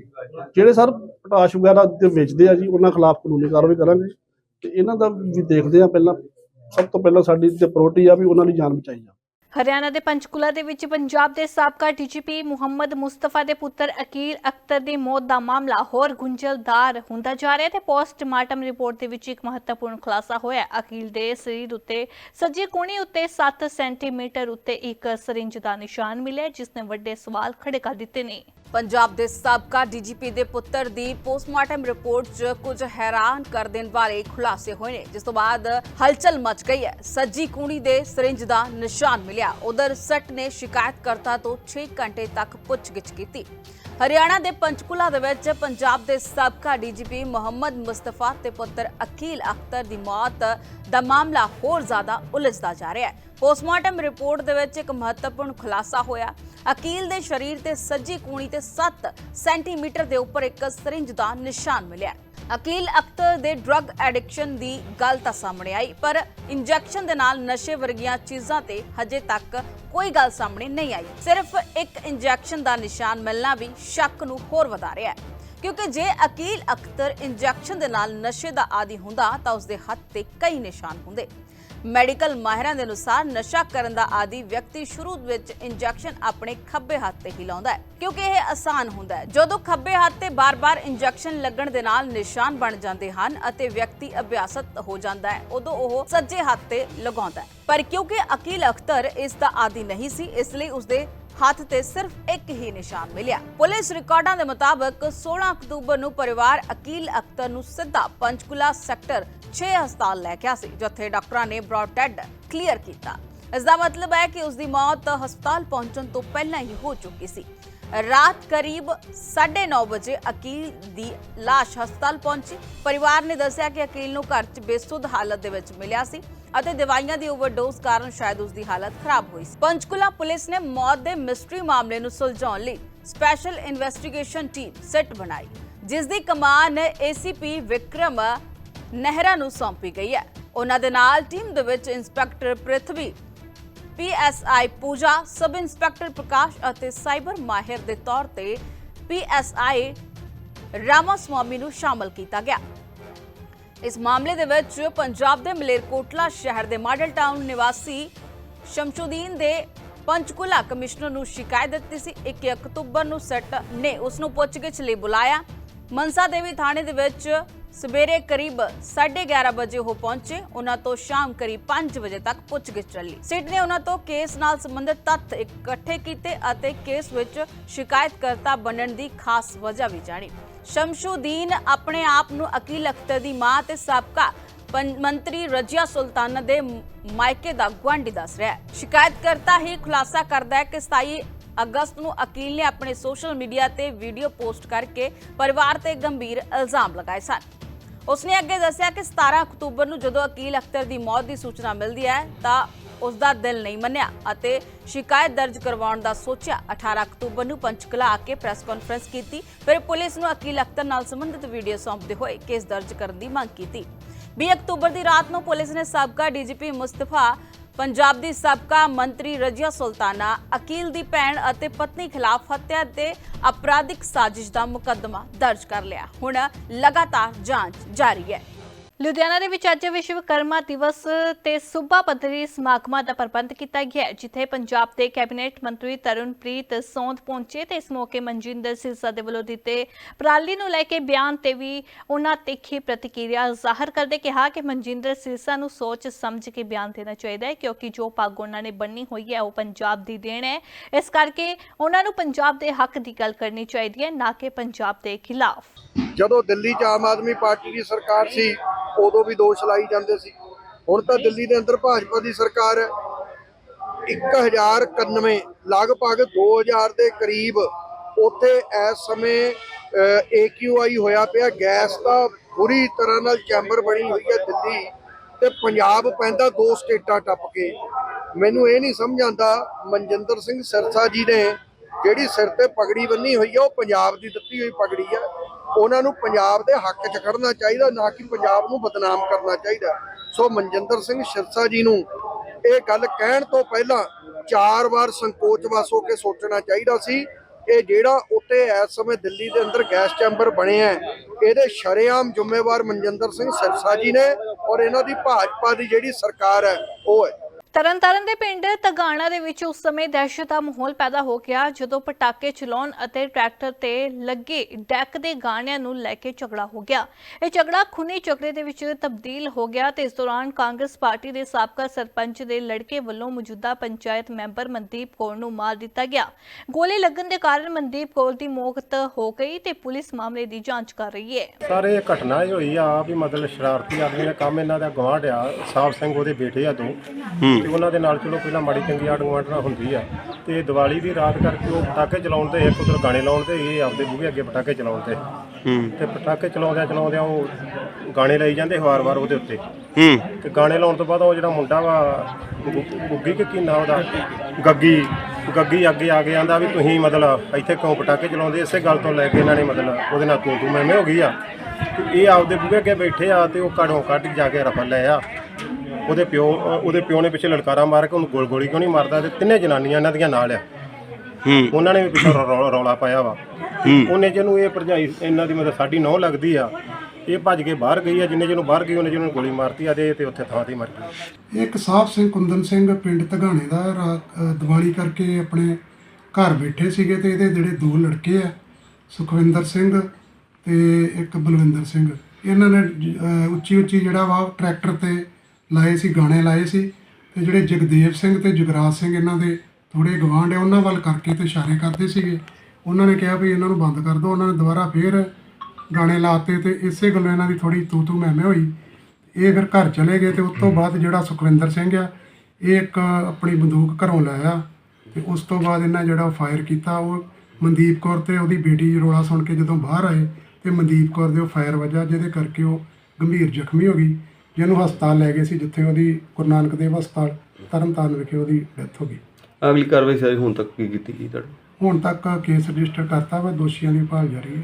ਜਿਹੜੇ ਸਰ ਪਟਾਸ਼ ਵਗੈਰਾ ਤੇ ਵੇਚਦੇ ਆ ਜੀ ਉਹਨਾਂ ਖਿਲਾਫ ਕਾਨੂੰਨੀ ਕਾਰਵਾਈ ਕਰਾਂਗੇ। ਤੇ ਇਹਨਾਂ ਦਾ ਵੀ ਦੇਖਦੇ ਆ ਪਹਿਲਾਂ। ਸਭ ਤੋਂ ਪਹਿਲਾਂ ਸਾਡੀ ਤੇ ਪ੍ਰਾਇੋਰਟੀ ਆ ਵੀ ਉਹਨਾਂ ਦੀ ਜਾਨ ਬਚਾਈ ਜਾ ਹਰਿਆਣਾ ਦੇ ਪੰਚਕੂਲਾ ਦੇ ਵਿੱਚ ਪੰਜਾਬ ਦੇ ਸਾਬਕਾ ਡੀਜੀਪੀ ਮੁਹੰਮਦ ਮੁਸਤਫਾ ਦੇ ਪੁੱਤਰ ਅਕੀਲ ਅਖਤਰ ਦੀ ਮੌਤ ਦਾ ਮਾਮਲਾ ਹੋਰ ਗੁੰਝਲਦਾਰ ਹੁੰਦਾ ਜਾ ਰਿਹਾ ਤੇ ਪੋਸਟਮਾਰਟਮ ਰਿਪੋਰਟ ਦੇ ਵਿੱਚ ਇੱਕ ਮਹੱਤਵਪੂਰਨ ਖੁਲਾਸਾ ਹੋਇਆ ਅਕੀਲ ਦੇ ਸਰੀਰ ਉੱਤੇ ਸੱਜੇ ਕੋਣੇ ਉੱਤੇ 7 ਸੈਂਟੀਮੀਟਰ ਉੱਤੇ ਇੱਕ ਸਰਿੰਜ ਦਾ ਨਿਸ਼ਾਨ ਮਿਲਿਆ ਹੈ, ਜਿਸ ਨੇ ਵੱਡੇ ਸਵਾਲ ਖੜੇ ਕਰ ਦਿੱਤੇ ਨੇ। ਪੰਜਾਬ ਦੇ ਸਾਬਕਾ ਡੀਜੀਪੀ ਦੇ ਪੁੱਤਰ ਦੀ ਪੋਸਟਮਾਰਟਮ ਰਿਪੋਰਟ 'ਚ ਕੁਝ ਹੈਰਾਨ ਕਰ ਦੇਣ ਵਾਲੇ ਖੁਲਾਸੇ ਹੋਏ ਨੇ ਜਿਸ ਤੋਂ ਬਾਅਦ ਹਲਚਲ ਮਚ ਗਈ ਹੈ। ਸੱਜੀ ਕੂਣੀ ਦੇ ਸਰਿੰਜ ਦਾ ਨਿਸ਼ਾਨ ਮਿਲਿਆ। ਉਧਰ ਸੱਟ ਨੇ ਸ਼ਿਕਾਇਤਕਰਤਾ ਤੋਂ 6 ਘੰਟੇ ਤੱਕ ਪੁੱਛਗਿੱਛ ਕੀਤੀ। ਹਰਿਆਣਾ ਦੇ ਪੰਚਕੂਲਾ ਦੇ ਵਿੱਚ ਪੰਜਾਬ ਦੇ ਸਾਬਕਾ ਡੀਜੀਪੀ ਮੁਹੰਮਦ ਮੁਸਤਫਾ ਤੇ ਪੁੱਤਰ ਅਕੀਲ ਅਖਤਰ ਦੀ ਮੌਤ ਦਾ ਮਾਮਲਾ ਹੋਰ ਜ਼ਿਆਦਾ ਉਲਝਦਾ ਜਾ ਰਿਹਾ ਹੈ। ਪੋਸਟਮਾਰਟਮ ਰਿਪੋਰਟ ਦੇ ਵਿੱਚ ਇੱਕ ਮਹੱਤਵਪੂਰਨ ਖੁਲਾਸਾ ਹੋਇਆ। ਅਕੀਲ ਦੇ ਸਰੀਰ ਤੇ ਸੱਜੀ ਕੂਣੀ ਤੇ 7 ਸੈਂਟੀਮੀਟਰ ਦੇ ਉੱਪਰ ਇੱਕ ਸਰਿੰਜ ਦਾ ਨਿਸ਼ਾਨ ਮਿਲਿਆ। ਅਕੀਲ ਅਖਤਰ ਦੇ ਡਰੱਗ ਐਡਿਕਸ਼ਨ ਦੀ ਗੱਲ ਤਾਂ ਸਾਹਮਣੇ ਆਈ, ਪਰ ਇੰਜੈਕਸ਼ਨ ਦੇ ਨਾਲ ਨਸ਼ੇ ਵਰਗੀਆਂ ਚੀਜ਼ਾਂ ਤੇ ਹਜੇ ਤੱਕ ਕੋਈ ਗੱਲ ਸਾਹਮਣੇ ਨਹੀਂ ਆਈ। ਸਿਰਫ ਇੱਕ ਇੰਜੈਕਸ਼ਨ ਦਾ ਨਿਸ਼ਾਨ ਮਿਲਣਾ ਵੀ ਸ਼ੱਕ ਨੂੰ ਹੋਰ ਵਧਾ ਰਿਹਾ ਹੈ। ਕਿਉਂਕਿ ਜੇ ਅਕੀਲ ਅਖਤਰ ਇੰਜੈਕਸ਼ਨ ਦੇ ਨਾਲ ਨਸ਼ੇ ਦਾ ਆਦੀ ਹੁੰਦਾ ਤਾਂ ਉਸਦੇ ਹੱਥ ਤੇ ਕਈ ਨਿਸ਼ਾਨ ਹੁੰਦੇ। ਮੈਡੀਕਲ ਮਾਹਿਰਾਂ ਦੇ ਅਨੁਸਾਰ ਨਸ਼ਾ ਕਰਨ ਦਾ ਆਦੀ ਵਿਅਕਤੀ ਸ਼ੁਰੂ ਵਿੱਚ ਇੰਜੈਕਸ਼ਨ ਆਪਣੇ ਖੱਬੇ ਹੱਥ ਤੇ ਹੀ ਲਾਉਂਦਾ ਹੈ, ਕਿਉਂਕਿ ਇਹ ਆਸਾਨ ਹੁੰਦਾ ਹੈ। ਜਦੋਂ ਖੱਬੇ ਹੱਥ ਤੇ ਬਾਰ-ਬਾਰ ਇੰਜੈਕਸ਼ਨ ਲੱਗਣ ਦੇ ਨਾਲ ਨਿਸ਼ਾਨ ਬਣ ਜਾਂਦੇ ਹਨ ਅਤੇ ਵਿਅਕਤੀ ਅਭਿਆਸਤ ਹੋ ਜਾਂਦਾ ਹੈ, ਉਦੋਂ ਉਹ ਸੱਜੇ ਹੱਥ ਤੇ ਲਗਾਉਂਦਾ ਹੈ। ਪਰ ਕਿਉਂਕਿ ਅਕੀਲ ਅਖਤਰ ਇਸ ਦਾ ਆਦੀ ਨਹੀਂ ਸੀ, ਇਸ ਲਈ ਉਸਦੇ ਹੱਥ ਤੇ ਸਿਰਫ ਇੱਕ ਹੀ ਨਿਸ਼ਾਨ ਮਿਲਿਆ। ਪੁਲਿਸ ਰਿਕਾਰਡਾਂ ਦੇ ਮੁਤਾਬਕ 16 ਅਕਤੂਬਰ ਨੂੰ ਪਰਿਵਾਰ ਅਕੀਲ ਅਖਤਰ ਨੂੰ ਸਿੱਧਾ ਪੰਚਕੁਲਾ ਸੈਕਟਰ 6 ਹਸਪਤਾਲ ਲੈ ਗਿਆ ਸੀ, ਜਿੱਥੇ ਡਾਕਟਰਾਂ ਨੇ ਬ੍ਰੌਡ ਡੈਡ ਕਲੀਅਰ ਕੀਤਾ। ਇਸ ਦਾ ਮਤਲਬ ਹੈ ਕਿ ਉਸ ਦੀ ਮੌਤ ਹਸਪਤਾਲ ਪਹੁੰਚਣ ਤੋਂ ਪਹਿਲਾਂ ਹੀ ਹੋ ਚੁੱਕੀ ਸੀ। ਰਾਤ ਕਰੀਬ 9:30 ਵਜੇ ਅਕੀਲ ਦੀ ਲਾਸ਼ ਹਸਪਤਾਲ ਪਹੁੰਚੀ। ਪਰਿਵਾਰ ਨੇ ਦੱਸਿਆ ਕਿ ਅਕੀਲ ਨੂੰ ਘਰ 'ਚ ਬੇਸੁੱਧ ਹਾਲਤ ਦੇ ਵਿੱਚ ਮਿਲਿਆ ਸੀ ਅਤੇ ਦਵਾਈਆਂ ਦੀ ਓਵਰਡੋਜ਼ ਕਾਰਨ ਸ਼ਾਇਦ ਉਸ ਦੀ ਹਾਲਤ ਖਰਾਬ ਹੋਈ ਸੀ। ਪੰਚਕੁਲਾ ਪੁਲਿਸ ਨੇ ਮੌਤ ਦੇ ਮਿਸਟਰੀ ਮਾਮਲੇ ਨੂੰ ਸੁਲਝਾਉਣ ਲਈ ਸਪੈਸ਼ਲ ਇਨਵੈਸਟੀਗੇਸ਼ਨ ਟੀਮ ਸੈੱਟ ਬਣਾਈ, ਜਿਸ ਦੀ ਕਮਾਨ ਏਸੀਪੀ ਵਿਕਰਮ ਨਹਿਰਾ ਨੂੰ ਸੌਂਪੀ ਗਈ ਹੈ। ਉਹਨਾਂ ਦੇ ਨਾਲ ਟੀਮ ਦੇ ਵਿੱਚ inspector Prithvi PSI Pooja, sub inspector Prakash ਅਤੇ ਸਾਈਬਰ ਮਾਹਿਰ ਦੇ ਤੌਰ ਤੇ ਪੀਐਸਆਈ ਰਾਮਾ ਨੂੰ ਸ਼ਾਮਲ ਕੀਤਾ ਗਿਆ। ਇਸ ਮਾਮਲੇ ਦੇ ਵਿੱਚ ਪੰਜਾਬ ਦੇ ਮਲੇਰਕੋਟਲਾ ਸ਼ਹਿਰ ਦੇ ਮਾਡਲ ਟਾਊਨ ਨਿਵਾਸੀ ਸ਼ਮਸ਼ੁਦੀਨ ਦੇ ਪੰਚਕੁਲਾ ਕਮਿਸ਼ਨਰ ਨੂੰ ਸ਼ਿਕਾਇਤ ਦਿੱਤੀ ਸੀ। 1 ਅਕਤੂਬਰ ਨੂੰ ਸੈੱਟ ਨੇ ਉਸ ਨੂੰ ਪੁੱਛਗਿੱਛ ਲਈ ਬੁਲਾਇਆ। ਮਨਸਾ ਦੇਵੀ ਥਾਣੇ ਦੇ ਵਿੱਚ ਸਵੇਰੇ ਕਰੀਬ 11:30 ਵਜੇ ਉਹ ਪਹੁੰਚੇ। ਉਹਨਾਂ ਤੋਂ ਸ਼ਾਮ ਕਰੀਬ 5 ਵਜੇ ਤੱਕ ਪੁੱਛਗਿੱਛ ਚੱਲੀ। ਸਿਟ ਨੇ ਉਹਨਾਂ ਤੋਂ ਕੇਸ ਨਾਲ ਸੰਬੰਧਿਤ ਤੱਥ ਇਕੱਠੇ ਕੀਤੇ ਅਤੇ ਕੇਸ ਵਿੱਚ ਸ਼ਿਕਾਇਤਕਰਤਾ ਬਣਨ ਦੀ ਖਾਸ ਵਜ੍ਹਾ ਵੀ ਜਾਣੀ। ਸ਼ਮਸ਼ੂਦੀਨ ਆਪਣੇ ਆਪ ਨੂੰ ਅਕੀਲ ਅਖਤਰ ਦੀ ਮਾਂ ਤੇ ਸਾਬਕਾ ਪੰ- ਮੰਤਰੀ ਰਜੀਆ ਸੁਲਤਾਨਾ ਦੇ ਮਾਇਕੇ ਦਾ ਗੁਆਂਢੀ ਦੱਸ ਰਿਹਾ ਹੈ। ਸ਼ਿਕਾਇਤਕਰਤਾ ਹੀ ਖੁਲਾਸਾ ਕਰਦਾ ਹੈ ਕਿ 27 ਅਗਸਤ ਨੂੰ ਅਕੀਲ ਨੇ ਆਪਣੇ ਸੋਸ਼ਲ ਮੀਡੀਆ ਤੇ ਵੀਡੀਓ ਪੋਸਟ ਕਰਕੇ ਪਰਿਵਾਰ ਤੇ ਗੰਭੀਰ ਇਲਜ਼ਾਮ ਲਗਾਏ ਸਨ। ਉਸਨੇ ਅੱਗੇ ਦੱਸਿਆ ਕਿ 17 ਅਕਤੂਬਰ ਨੂੰ ਜਦੋਂ ਅਕੀਲ ਅਖਤਰ ਦੀ ਮੌਤ ਦੀ ਸੂਚਨਾ ਮਿਲਦੀ ਹੈ, ਤਾਂ ਉਸ ਦਾ ਦਿਲ ਨਹੀਂ ਮੰਨਿਆ ਅਤੇ ਸ਼ਿਕਾਇਤ ਦਰਜ ਕਰਵਾਉਣ ਦਾ ਸੋਚਿਆ। 18 ਅਕਤੂਬਰ ਨੂੰ ਪੰਚਕਲਾ ਆ ਕੇ ਪ੍ਰੈਸ ਕਾਨਫਰੰਸ ਕੀਤੀ, ਫਿਰ ਪੁਲਿਸ ਨੂੰ ਅਕੀਲ ਅਖਤਰ ਨਾਲ ਸੰਬੰਧਿਤ ਵੀਡੀਓ ਸੌਂਪਦੇ ਹੋਏ ਕੇਸ ਦਰਜ ਕਰਨ ਦੀ ਮੰਗ ਕੀਤੀ। 20 ਅਕਤੂਬਰ ਦੀ ਰਾਤ ਨੂੰ ਪੁਲਿਸ ਨੇ ਸਾਬਕਾ ਡੀਜੀਪੀ ਮੁਸਤਫਾ ਪੰਜਾਬ ਦੀ ਸਾਬਕਾ ਮੰਤਰੀ ਰਜੀਆ ਸੁਲਤਾਨਾ, ਅਕੀਲ ਦੀ ਭੈਣ ਅਤੇ ਪਤਨੀ ਖਿਲਾਫ ਹੱਤਿਆ ਤੇ ਅਪਰਾਧਿਕ ਸਾਜ਼ਿਸ਼ ਦਾ ਮੁਕੱਦਮਾ ਦਰਜ ਕਰ ਲਿਆ। ਹੁਣ ਲਗਾਤਾਰ ਜਾਂਚ ਜਾਰੀ ਹੈ। ਲੁਧਿਆਣਾ ਦੇ ਵਿੱਚ ਅੱਜ ਵਿਸ਼ਵਕਰਮਾ ਦਿਵਸ ਤੇ ਸੂਬਾ ਪੱਧਰੀ ਸਮਾਗਮਾਂ ਦਾ ਪ੍ਰਬੰਧ ਕੀਤਾ ਗਿਆ ਹੈ, ਜਿੱਥੇ ਪੰਜਾਬ ਦੇ ਕੈਬਨਿਟ ਮੰਤਰੀ ਤਰੁਣਪ੍ਰੀਤ ਸੌਂਦ ਪਹੁੰਚੇ ਤੇ ਇਸ ਮੌਕੇ ਮਨਜਿੰਦਰ ਸਿਰਸਾ ਦੇ ਵੱਲੋਂ ਦਿੱਤੇ ਪਰਾਲੀ ਨੂੰ ਲੈ ਕੇ ਬਿਆਨ ਤੇ ਵੀ ਉਹਨਾਂ ਤਿੱਖੀ ਪ੍ਰਤੀਕਿਰਿਆ ਜ਼ਾਹਰ ਕਰਦੇ ਕਿਹਾ ਕਿ ਮਨਜਿੰਦਰ ਸਿਰਸਾ ਨੂੰ ਸੋਚ ਸਮਝ ਕੇ ਬਿਆਨ ਦੇਣਾ ਚਾਹੀਦਾ ਹੈ ਕਿਉਂਕਿ ਜੋ ਪੱਗ ਉਹਨਾਂ ਨੇ ਬੰਨੀ ਹੋਈ ਹੈ ਉਹ ਪੰਜਾਬ ਦੀ ਦੇਣ ਹੈ। ਇਸ ਕਰਕੇ ਉਹਨਾਂ ਨੂੰ ਪੰਜਾਬ ਦੇ ਹੱਕ ਦੀ ਗੱਲ ਕਰਨੀ ਚਾਹੀਦੀ ਹੈ ਨਾ ਕਿ ਪੰਜਾਬ ਦੇ ਖਿਲਾਫ। ਜਦੋਂ ਦਿੱਲੀ 'ਚ ਆਮ ਆਦਮੀ ਪਾਰਟੀ ਦੀ ਸਰਕਾਰ ਸੀ, ਉਦੋਂ ਵੀ ਦੋਸ਼ ਲਾਈ ਜਾਂਦੇ ਸੀ। ਹੁਣ ਤਾਂ ਦਿੱਲੀ ਦੇ ਅੰਦਰ ਭਾਜਪਾ ਦੀ ਸਰਕਾਰ ਹੈ। 1091 ਲਗਭਗ 2000 ਦੇ ਕਰੀਬ ਉੱਥੇ ਇਸ ਸਮੇਂ ਏਕਿਊਆਈ ਹੋਇਆ ਪਿਆ। ਗੈਸ ਦਾ ਬੁਰੀ ਤਰ੍ਹਾਂ ਨਾਲ ਚੈਂਬਰ ਬਣੀ ਹੋਈ ਹੈ ਦਿੱਲੀ। ਤੇ ਪੰਜਾਬ ਪੈਂਦਾ ਦੋ ਸਟੇਟਾਂ ਟੱਪ ਕੇ। ਮੈਨੂੰ ਇਹ ਨਹੀਂ ਸਮਝ ਆਉਂਦਾ, ਮਨਜਿੰਦਰ ਸਿੰਘ ਸਿਰਸਾ ਜੀ ਨੇ ਜਿਹੜੀ ਸਿਰ ਤੇ ਪਗੜੀ ਬੰਨੀ ਹੋਈ ਹੈ, ਉਹ ਪੰਜਾਬ ਦੀ ਦਿੱਤੀ ਹੋਈ ਪਗੜੀ ਹੈ। ਉਹਨਾਂ ਨੂੰ ਪੰਜਾਬ ਦੇ ਹੱਕ 'ਚ ਖੜਨਾ ਚਾਹੀਦਾ ਨਾ ਕਿ ਪੰਜਾਬ ਨੂੰ ਬਦਨਾਮ ਕਰਨਾ ਚਾਹੀਦਾ। ਸੋ ਮਨਜਿੰਦਰ ਸਿੰਘ ਸਿਰਸਾ ਜੀ ਨੂੰ ਇਹ ਗੱਲ ਕਹਿਣ ਤੋਂ ਪਹਿਲਾਂ ਚਾਰ ਵਾਰ ਸੰਕੋਚ ਵਸ ਹੋ ਕੇ ਸੋਚਣਾ ਚਾਹੀਦਾ ਸੀ। ਇਹ ਜਿਹੜਾ ਉੱਤੇ ਇਸ ਸਮੇਂ ਦਿੱਲੀ ਦੇ ਅੰਦਰ ਗੈਸ ਚੈਂਬਰ ਬਣਿਆ ਹੈ, ਇਹਦੇ ਸ਼ਰੇਆਮ ਜ਼ਿੰਮੇਵਾਰ ਮਨਜਿੰਦਰ ਸਿੰਘ ਸਿਰਸਾ ਜੀ ਨੇ ਔਰ ਇਹਨਾਂ ਦੀ ਭਾਜਪਾ ਦੀ ਜਿਹੜੀ ਸਰਕਾਰ ਹੈ ਉਹ ਹੈ। ਤਰਨਤਾਰਨ ਦੇ ਪਿੰਡ ਤਗਾਣਾ ਦੇ ਵਿੱਚ ਉਸ ਸਮੇਂ ਦਹਿਸ਼ਤ ਦਾ ਮਾਹੌਲ ਪੈਦਾ ਹੋ ਗਿਆ ਜਦੋਂ ਪਟਾਕੇ ਚਲਾਉਣ ਅਤੇ ਟਰੈਕਟਰ ਤੇ ਲੱਗੇ ਡੈਕ ਦੇ ਗਾਣਿਆਂ ਨੂੰ ਲੈ ਕੇ ਝਗੜਾ ਹੋ ਗਿਆ। ਇਹ ਝਗੜਾ ਖੂਨੀ ਝਗੜੇ ਦੇ ਵਿੱਚ ਤਬਦੀਲ ਹੋ ਗਿਆ ਤੇ ਇਸ ਦੌਰਾਨ ਕਾਂਗਰਸ ਪਾਰਟੀ ਦੇ ਸਾਬਕਾ ਸਰਪੰਚ ਦੇ ਲੜਕੇ ਵੱਲੋਂ ਮੌਜੂਦਾ ਪੰਚਾਇਤ ਮੈਂਬਰ ਮਨਦੀਪ ਕੌਰ ਨੂੰ ਮਾਰ ਦਿੱਤਾ ਗਿਆ। ਗੋਲੀ ਲੱਗਣ ਦੇ ਕਾਰਨ ਮਨਦੀਪ ਕੌਰ ਦੀ ਮੌਤ ਹੋ ਗਈ ਤੇ ਪੁਲਿਸ ਮਾਮਲੇ ਦੀ ਜਾਂਚ ਕਰ ਰਹੀ ਹੈ। ਸਰ ਇਹ ਘਟਨਾ ਹੋਈ ਆ ਵੀ ਮਤਲਬ ਸ਼ਰਾਰਤੀ ਆਦਮੀ ਨੇ ਕੰਮ ਇਹਨਾਂ ਦਾ ਗਵਾਂਢ ਆ। ਸਾਹਿਬ ਸਿੰਘ ਉਹਦੇ ਬੇਟੇ ਆ ਦੋ। ਤੇ ਉਹਨਾਂ ਦੇ ਨਾਲ ਚਲੋ ਪਹਿਲਾਂ ਮਾੜੀ ਚੰਗੀ ਆੜ ਨਾਲ ਹੁੰਦੀ ਆ। ਤੇ ਦੀਵਾਲੀ ਦੀ ਰਾਤ ਕਰਕੇ ਉਹ ਪਟਾਕੇ ਚਲਾਉਣ ਤੇ ਇੱਕ ਉਧਰ ਗਾਣੇ ਲਾਉਣ ਤੇ ਇਹ ਆਪਦੇ ਬੂਹੇ ਅੱਗੇ ਪਟਾਕੇ ਚਲਾਉਣ ਤੇ ਤੇ ਪਟਾਕੇ ਚਲਾਉਂਦਿਆਂ ਚਲਾਉਂਦਿਆਂ ਉਹ ਗਾਣੇ ਲਾਈ ਜਾਂਦੇ ਵਾਰ-ਵਾਰ ਉਹਦੇ ਉੱਤੇ। ਤੇ ਗਾਣੇ ਲਾਉਣ ਤੋਂ ਬਾਅਦ ਉਹ ਜਿਹੜਾ ਮੁੰਡਾ ਵਾ ਗੁ- ਗੁੱਗੀ ਕਿ ਕੀ ਨਾਂ ਉਹਦਾ? ਗੱਗੀ ਗੱਗੀ ਅੱਗੇ ਆ ਕੇ ਆਂਦਾ ਵੀ ਤੁਸੀਂ ਮਤਲਬ ਇੱਥੇ ਕਿਉਂ ਪਟਾਕੇ ਚਲਾਉਂਦੇ? ਇਸੇ ਗੱਲ ਤੋਂ ਲੈ ਕੇ ਇਹਨਾਂ ਨੇ ਮਤਲਬ ਉਹਦੇ ਨਾਲ ਤੂੰ ਤੂੰ ਮੈਂ ਮੈਂ ਹੋ ਗਈ ਆ। ਤੇ ਇਹ ਆਪਦੇ ਬੂਹੇ ਅੱਗੇ ਬੈਠੇ ਆ ਤੇ ਉਹ ਘੜੋਂ ਕੱਢ ਜਾ ਕੇ ਰਫਲ ਲੈ ਆ। ਉਹਦੇ ਪਿਓ ਉਹਦੇ ਪਿਓ ਨੇ ਪਿੱਛੇ ਲਲਕਾਰਾ ਮਾਰ ਕੇ ਉਹਨੂੰ ਗੋਲ ਗੋਲੀ ਕਿਉਂ ਨਹੀਂ ਮਾਰਦਾ? ਤੇ ਤਿੰਨੇ ਜਨਾਨੀਆਂ ਇਹਨਾਂ ਦੀਆਂ ਨਾਲ ਆ। ਉਹਨਾਂ ਨੇ ਵੀ ਪਿੱਛੇ ਰੌਲਾ ਪਾਇਆ ਵਾ। ਉਹਨੇ ਜਿਹਨੂੰ ਇਹ ਭਰਜਾਈ ਇਹਨਾਂ ਦੀ ਮਤਲਬ ਸਾਡੀ ਨੌ ਲੱਗਦੀ ਆ ਇਹ ਭੱਜ ਕੇ ਬਾਹਰ ਗਈ ਆ। ਜਿੰਨੇ ਜਿਹਨੂੰ ਬਾਹਰ ਗਈ ਉਹਨੇ ਜਿਹਨੂੰ ਗੋਲੀ ਮਾਰਤੀ ਆ ਤੇ ਉੱਥੇ ਥਾਂ ਤੇ ਹੀ ਮਰ ਗਈ। ਇੱਕ ਸਾਹਿਬ ਸਿੰਘ ਕੁੰਦਨ ਸਿੰਘ ਪਿੰਡ ਧਗਾਣੇ ਦਾ ਦੀਵਾਲੀ ਕਰਕੇ ਆਪਣੇ ਘਰ ਬੈਠੇ ਸੀਗੇ ਤੇ ਇਹਦੇ ਜਿਹੜੇ ਦੋ ਲੜਕੇ ਆ ਸੁਖਵਿੰਦਰ ਸਿੰਘ ਤੇ ਇੱਕ ਬਲਵਿੰਦਰ ਸਿੰਘ। ਇਹਨਾਂ ਨੇ ਉੱਚੀ ਉੱਚੀ ਜਿਹੜਾ ਵਾ ਟਰੈਕਟਰ ਤੇ ਲਾਏ ਸੀ, ਗਾਣੇ ਲਾਏ ਸੀ ਤੇ ਜਿਹੜੇ ਜਗਦੇਵ ਸਿੰਘ ਤੇ ਜਗਰਾਜ ਸਿੰਘ ਇਹਨਾਂ ਦੇ ਥੋੜੇ ਗਵਾਂਢ ਆ, ਉਹਨਾਂ ਵੱਲ ਕਰਕੇ ਤੇ ਇਸ਼ਾਰੇ ਕਰਦੇ ਸੀਗੇ। ਉਹਨਾਂ ਨੇ ਕਿਹਾ ਵੀ ਇਹਨਾਂ ਨੂੰ ਬੰਦ ਕਰ ਦਿਓ, ਉਹਨਾਂ ਨੇ ਦੁਬਾਰਾ ਫੇਰ ਗਾਣੇ ਲਾਤੇ ਤੇ ਇਸੇ ਗੱਲੋਂ ਇਹਨਾਂ ਦੀ ਥੋੜੀ ਤੂ ਤੂ ਮੈਂ ਮੈਂ ਹੋਈ। ਇਹ ਫਿਰ ਘਰ ਚਲੇ ਗਏ ਤੇ ਉਸ ਤੋਂ ਬਾਅਦ ਜਿਹੜਾ ਸੁਖਵਿੰਦਰ ਸਿੰਘ ਆ, ਇਹ ਇੱਕ ਆਪਣੀ ਬੰਦੂਕ ਘਰੋਂ ਲਾਇਆ ਤੇ ਉਸ ਤੋਂ ਬਾਅਦ ਇਹਨਾਂ ਜਿਹੜਾ ਫਾਇਰ ਕੀਤਾ, ਉਹ ਮਨਦੀਪ ਕੌਰ ਤੇ ਉਹਦੀ ਬੇਟੀ ਰੋਲਾ ਸੁਣ ਕੇ ਜਦੋਂ ਬਾਹਰ ਆਏ ਤੇ ਮਨਦੀਪ ਕੌਰ ਦੇ ਉਹ ਫਾਇਰ ਵੱਜਾ, ਜਿਹਦੇ ਕਰਕੇ ਉਹ ਗੰਭੀਰ ਜ਼ਖਮੀ ਹੋ ਗਈ। ਜਿਹਨੂੰ ਹਸਪਤਾਲ ਲੈ ਗਏ ਸੀ ਜਿੱਥੇ ਉਹਦੀ ਗੁਰੂ ਨਾਨਕ ਦੇਵ ਹਸਪਤਾਲ ਤਰਨਤਾਰਨ ਵਿਖੇ ਉਹਦੀ ਡੈਥ ਹੋ ਗਈ। ਅਗਲੀ ਕਾਰਵਾਈ ਸਾਰੀ ਹੁਣ ਤੱਕ ਕੀ ਕੀਤੀ ਗਈ ਤੁਹਾਡੀ? ਹੁਣ ਤੱਕ ਕੇਸ ਰਜਿਸਟਰ ਕਰਤਾ ਵਾ ਦੋਸ਼ੀਆਂ ਦੀ ਭਾਲ ਜਾਰੀ ਹੈ।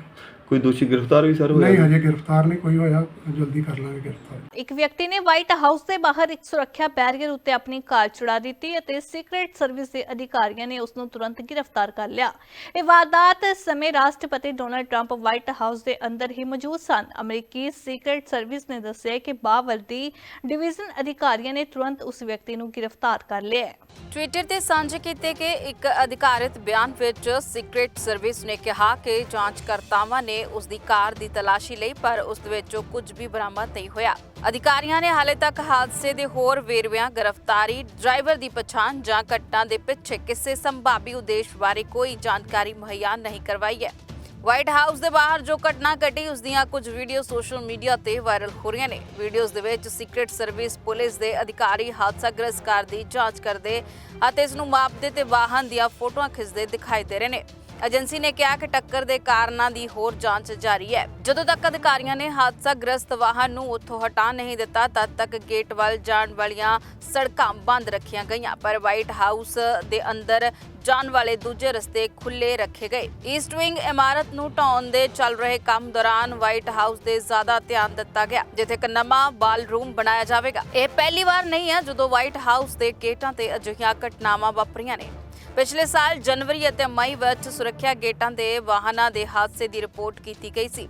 ਕੋਈ ਦੋਸ਼ੀ ਗ੍ਰਿਫਤਾਰ ਵੀ ਸਰ ਹੋਇਆ? ਨਹੀਂ ਹਜੇ ਗ੍ਰਿਫਤਾਰ ਨਹੀਂ ਕੋਈ ਹੋਇਆ। ਜਲਦੀ ਕਰ ਲਾਂਗੇ ਗ੍ਰਿਫਤਾਰ। ਇੱਕ ਵਿਅਕਤੀ ਨੇ ਵਾਈਟ ਹਾਊਸ ਦੇ ਬਾਹਰ ਇੱਕ ਸੁਰੱਖਿਆ ਬੈਰੀਅਰ ਉੱਤੇ ਆਪਣੀ ਕਾਰ ਚੜਾ ਦਿੱਤੀ ਅਤੇ ਸੀਕ੍ਰੀਟ ਸਰਵਿਸ ਦੇ ਅਧਿਕਾਰੀਆਂ ਨੇ ਉਸ ਨੂੰ ਤੁਰੰਤ ਗ੍ਰਿਫਤਾਰ ਕਰ ਲਿਆ। ਇਹ ਵਾਰਦਾਤ ਸਮੇਂ ਰਾਸ਼ਟਰਪਤੀ ਡੋਨਾਲਡ ਟਰੰਪ ਵਾਈਟ ਹਾਊਸ ਦੇ ਅੰਦਰ ਹੀ ਮੌਜੂਦ ਸਨ। ਅਮਰੀਕੀ ਸੀਕ੍ਰੀਟ ਸਰਵਿਸ ਨੇ ਦੱਸਿਆ ਕਿ ਬਾਵਰਦੀ ਡਿਵੀਜ਼ਨ ਅਧਿਕਾਰੀਆਂ ਨੇ ਤੁਰੰਤ ਉਸ ਵਿਅਕਤੀ ਨੂੰ ਗ੍ਰਿਫਤਾਰ ਕਰ ਲਿਆ ਟਵਿੱਟਰ ਤੇ ਸਾਂਝੇ ਕੀਤੇ ਗਏ ਇੱਕ ਅਧਿਕਾਰਿਤ ਬਿਆਨ ਵਿੱਚ ਸੀਕ੍ਰੀਟ ਸਰਵਿਸ ਨੇ ਕਿਹਾ ਕਿ ਜਾਂਚਕਰਤਾਵਾਂ ਨੇ ਨੇ ਉਸ ਦੀ ਕਾਰ ਦੀ ਤਲਾਸ਼ੀ ਲਈ, ਪਰ ਉਸ ਦੇ ਵਿੱਚੋਂ ਕੁਝ ਵੀ ਬਰਾਮਦ ਨਹੀਂ ਹੋਇਆ। ਅਧਿਕਾਰੀਆਂ ਨੇ ਹਾਲੇ ਤੱਕ ਹਾਦਸੇ ਦੇ ਹੋਰ ਵੇਰਵਿਆਂ, ਗ੍ਰਿਫਤਾਰੀ, ਡਰਾਈਵਰ ਦੀ ਪਛਾਣ ਜਾਂ ਘਟਨਾ ਦੇ ਪਿੱਛੇ ਕਿਸੇ ਸੰਭਾਵੀ ਉਦੇਸ਼ ਬਾਰੇ ਕੋਈ ਜਾਣਕਾਰੀ ਮੁਹੱਈਆ ਨਹੀਂ ਕਰਵਾਈ ਹੈ। ਵਾਈਟ ਹਾਊਸ ਦੇ ਬਾਹਰ ਜੋ ਘਟਨਾ ਘਟੀ ਉਸ ਦੀਆਂ ਕੁਝ ਵੀਡੀਓ ਸੋਸ਼ਲ ਮੀਡੀਆ ਤੇ ਵਾਇਰਲ ਹੋ ਰਹੀਆਂ ਨੇ। ਵੀਡੀਓਜ਼ ਦੇ ਵਿੱਚ ਸੀਕ੍ਰੀਟ ਸਰਵਿਸ ਪੁਲਿਸ ਦੇ ਅਧਿਕਾਰੀ ਹਾਦਸਾਗ੍ਰਸਤ ਕਾਰ ਦੀ ਜਾਂਚ ਕਰਦੇ ਅਤੇ ਇਸ ਨੂੰ ਮਾਪਦੇ ਤੇ ਵਾਹਨ ਦੀਆਂ ਫੋਟੋਆਂ ਖਿੱਚਦੇ ਦਿਖਾਈ ਦੇ ਰਹੇ ਨੇ। ਏਜੰਸੀ ਨੇ ਕਿਹਾ ਕਿ ਟੱਕਰ ਦੇ ਕਾਰਨਾਂ ਦੀ ਹੋਰ ਜਾਂਚ ਜਾਰੀ ਹੈ। ਜਦੋਂ ਤੱਕ ਅਧਿਕਾਰੀਆਂ ਨੇ ਹਾਦਸਾ ਗ੍ਰਸਤ ਵਾਹਨ ਨੂੰ ਉੱਥੋਂ ਹਟਾ ਨਹੀਂ ਦਿੱਤਾ, ਤਦ ਤੱਕ ਗੇਟ ਵੱਲ ਜਾਣ ਵਾਲੀਆਂ ਸੜਕਾਂ ਬੰਦ ਰੱਖੀਆਂ ਗਈਆਂ, ਪਰ ਵਾਈਟ ਹਾਊਸ ਦੇ ਅੰਦਰ ਜਾਣ ਵਾਲੇ ਦੂਜੇ ਰਸਤੇ ਖੁੱਲੇ ਰੱਖੇ ਗਏ। ਈਸਟ ਵਿੰਗ ਇਮਾਰਤ ਨੂੰ ਢਾਉਣ ਦੇ ਚੱਲ ਰਹੇ ਕੰਮ ਦੌਰਾਨ ਵਾਈਟ ਹਾਊਸ ਦੇ ਜ਼ਿਆਦਾ ਧਿਆਨ ਦਿੱਤਾ ਗਿਆ, ਜਿੱਥੇ ਇੱਕ ਨਵਾਂ ਬਾਲ ਰੂਮ ਬਣਾਇਆ ਜਾਵੇਗਾ। ਇਹ ਪਹਿਲੀ ਵਾਰ ਨਹੀਂ ਹੈ ਜਦੋਂ ਵਾਈਟ ਹਾਊਸ ਦੇ ਗੇਟਾਂ ਤੇ ਅਜਿਹੀਆਂ ਘਟਨਾਵਾਂ ਵਾਪਰੀਆਂ ਨੇ। ਪਿਛਲੇ ਸਾਲ ਜਨਵਰੀ ਅਤੇ ਮਈ ਵਿੱਚ ਸੁਰੱਖਿਆ ਗੇਟਾਂ ਦੇ ਵਾਹਨਾਂ ਦੇ ਹਾਦਸੇ ਦੀ ਰਿਪੋਰਟ ਕੀਤੀ ਗਈ ਸੀ।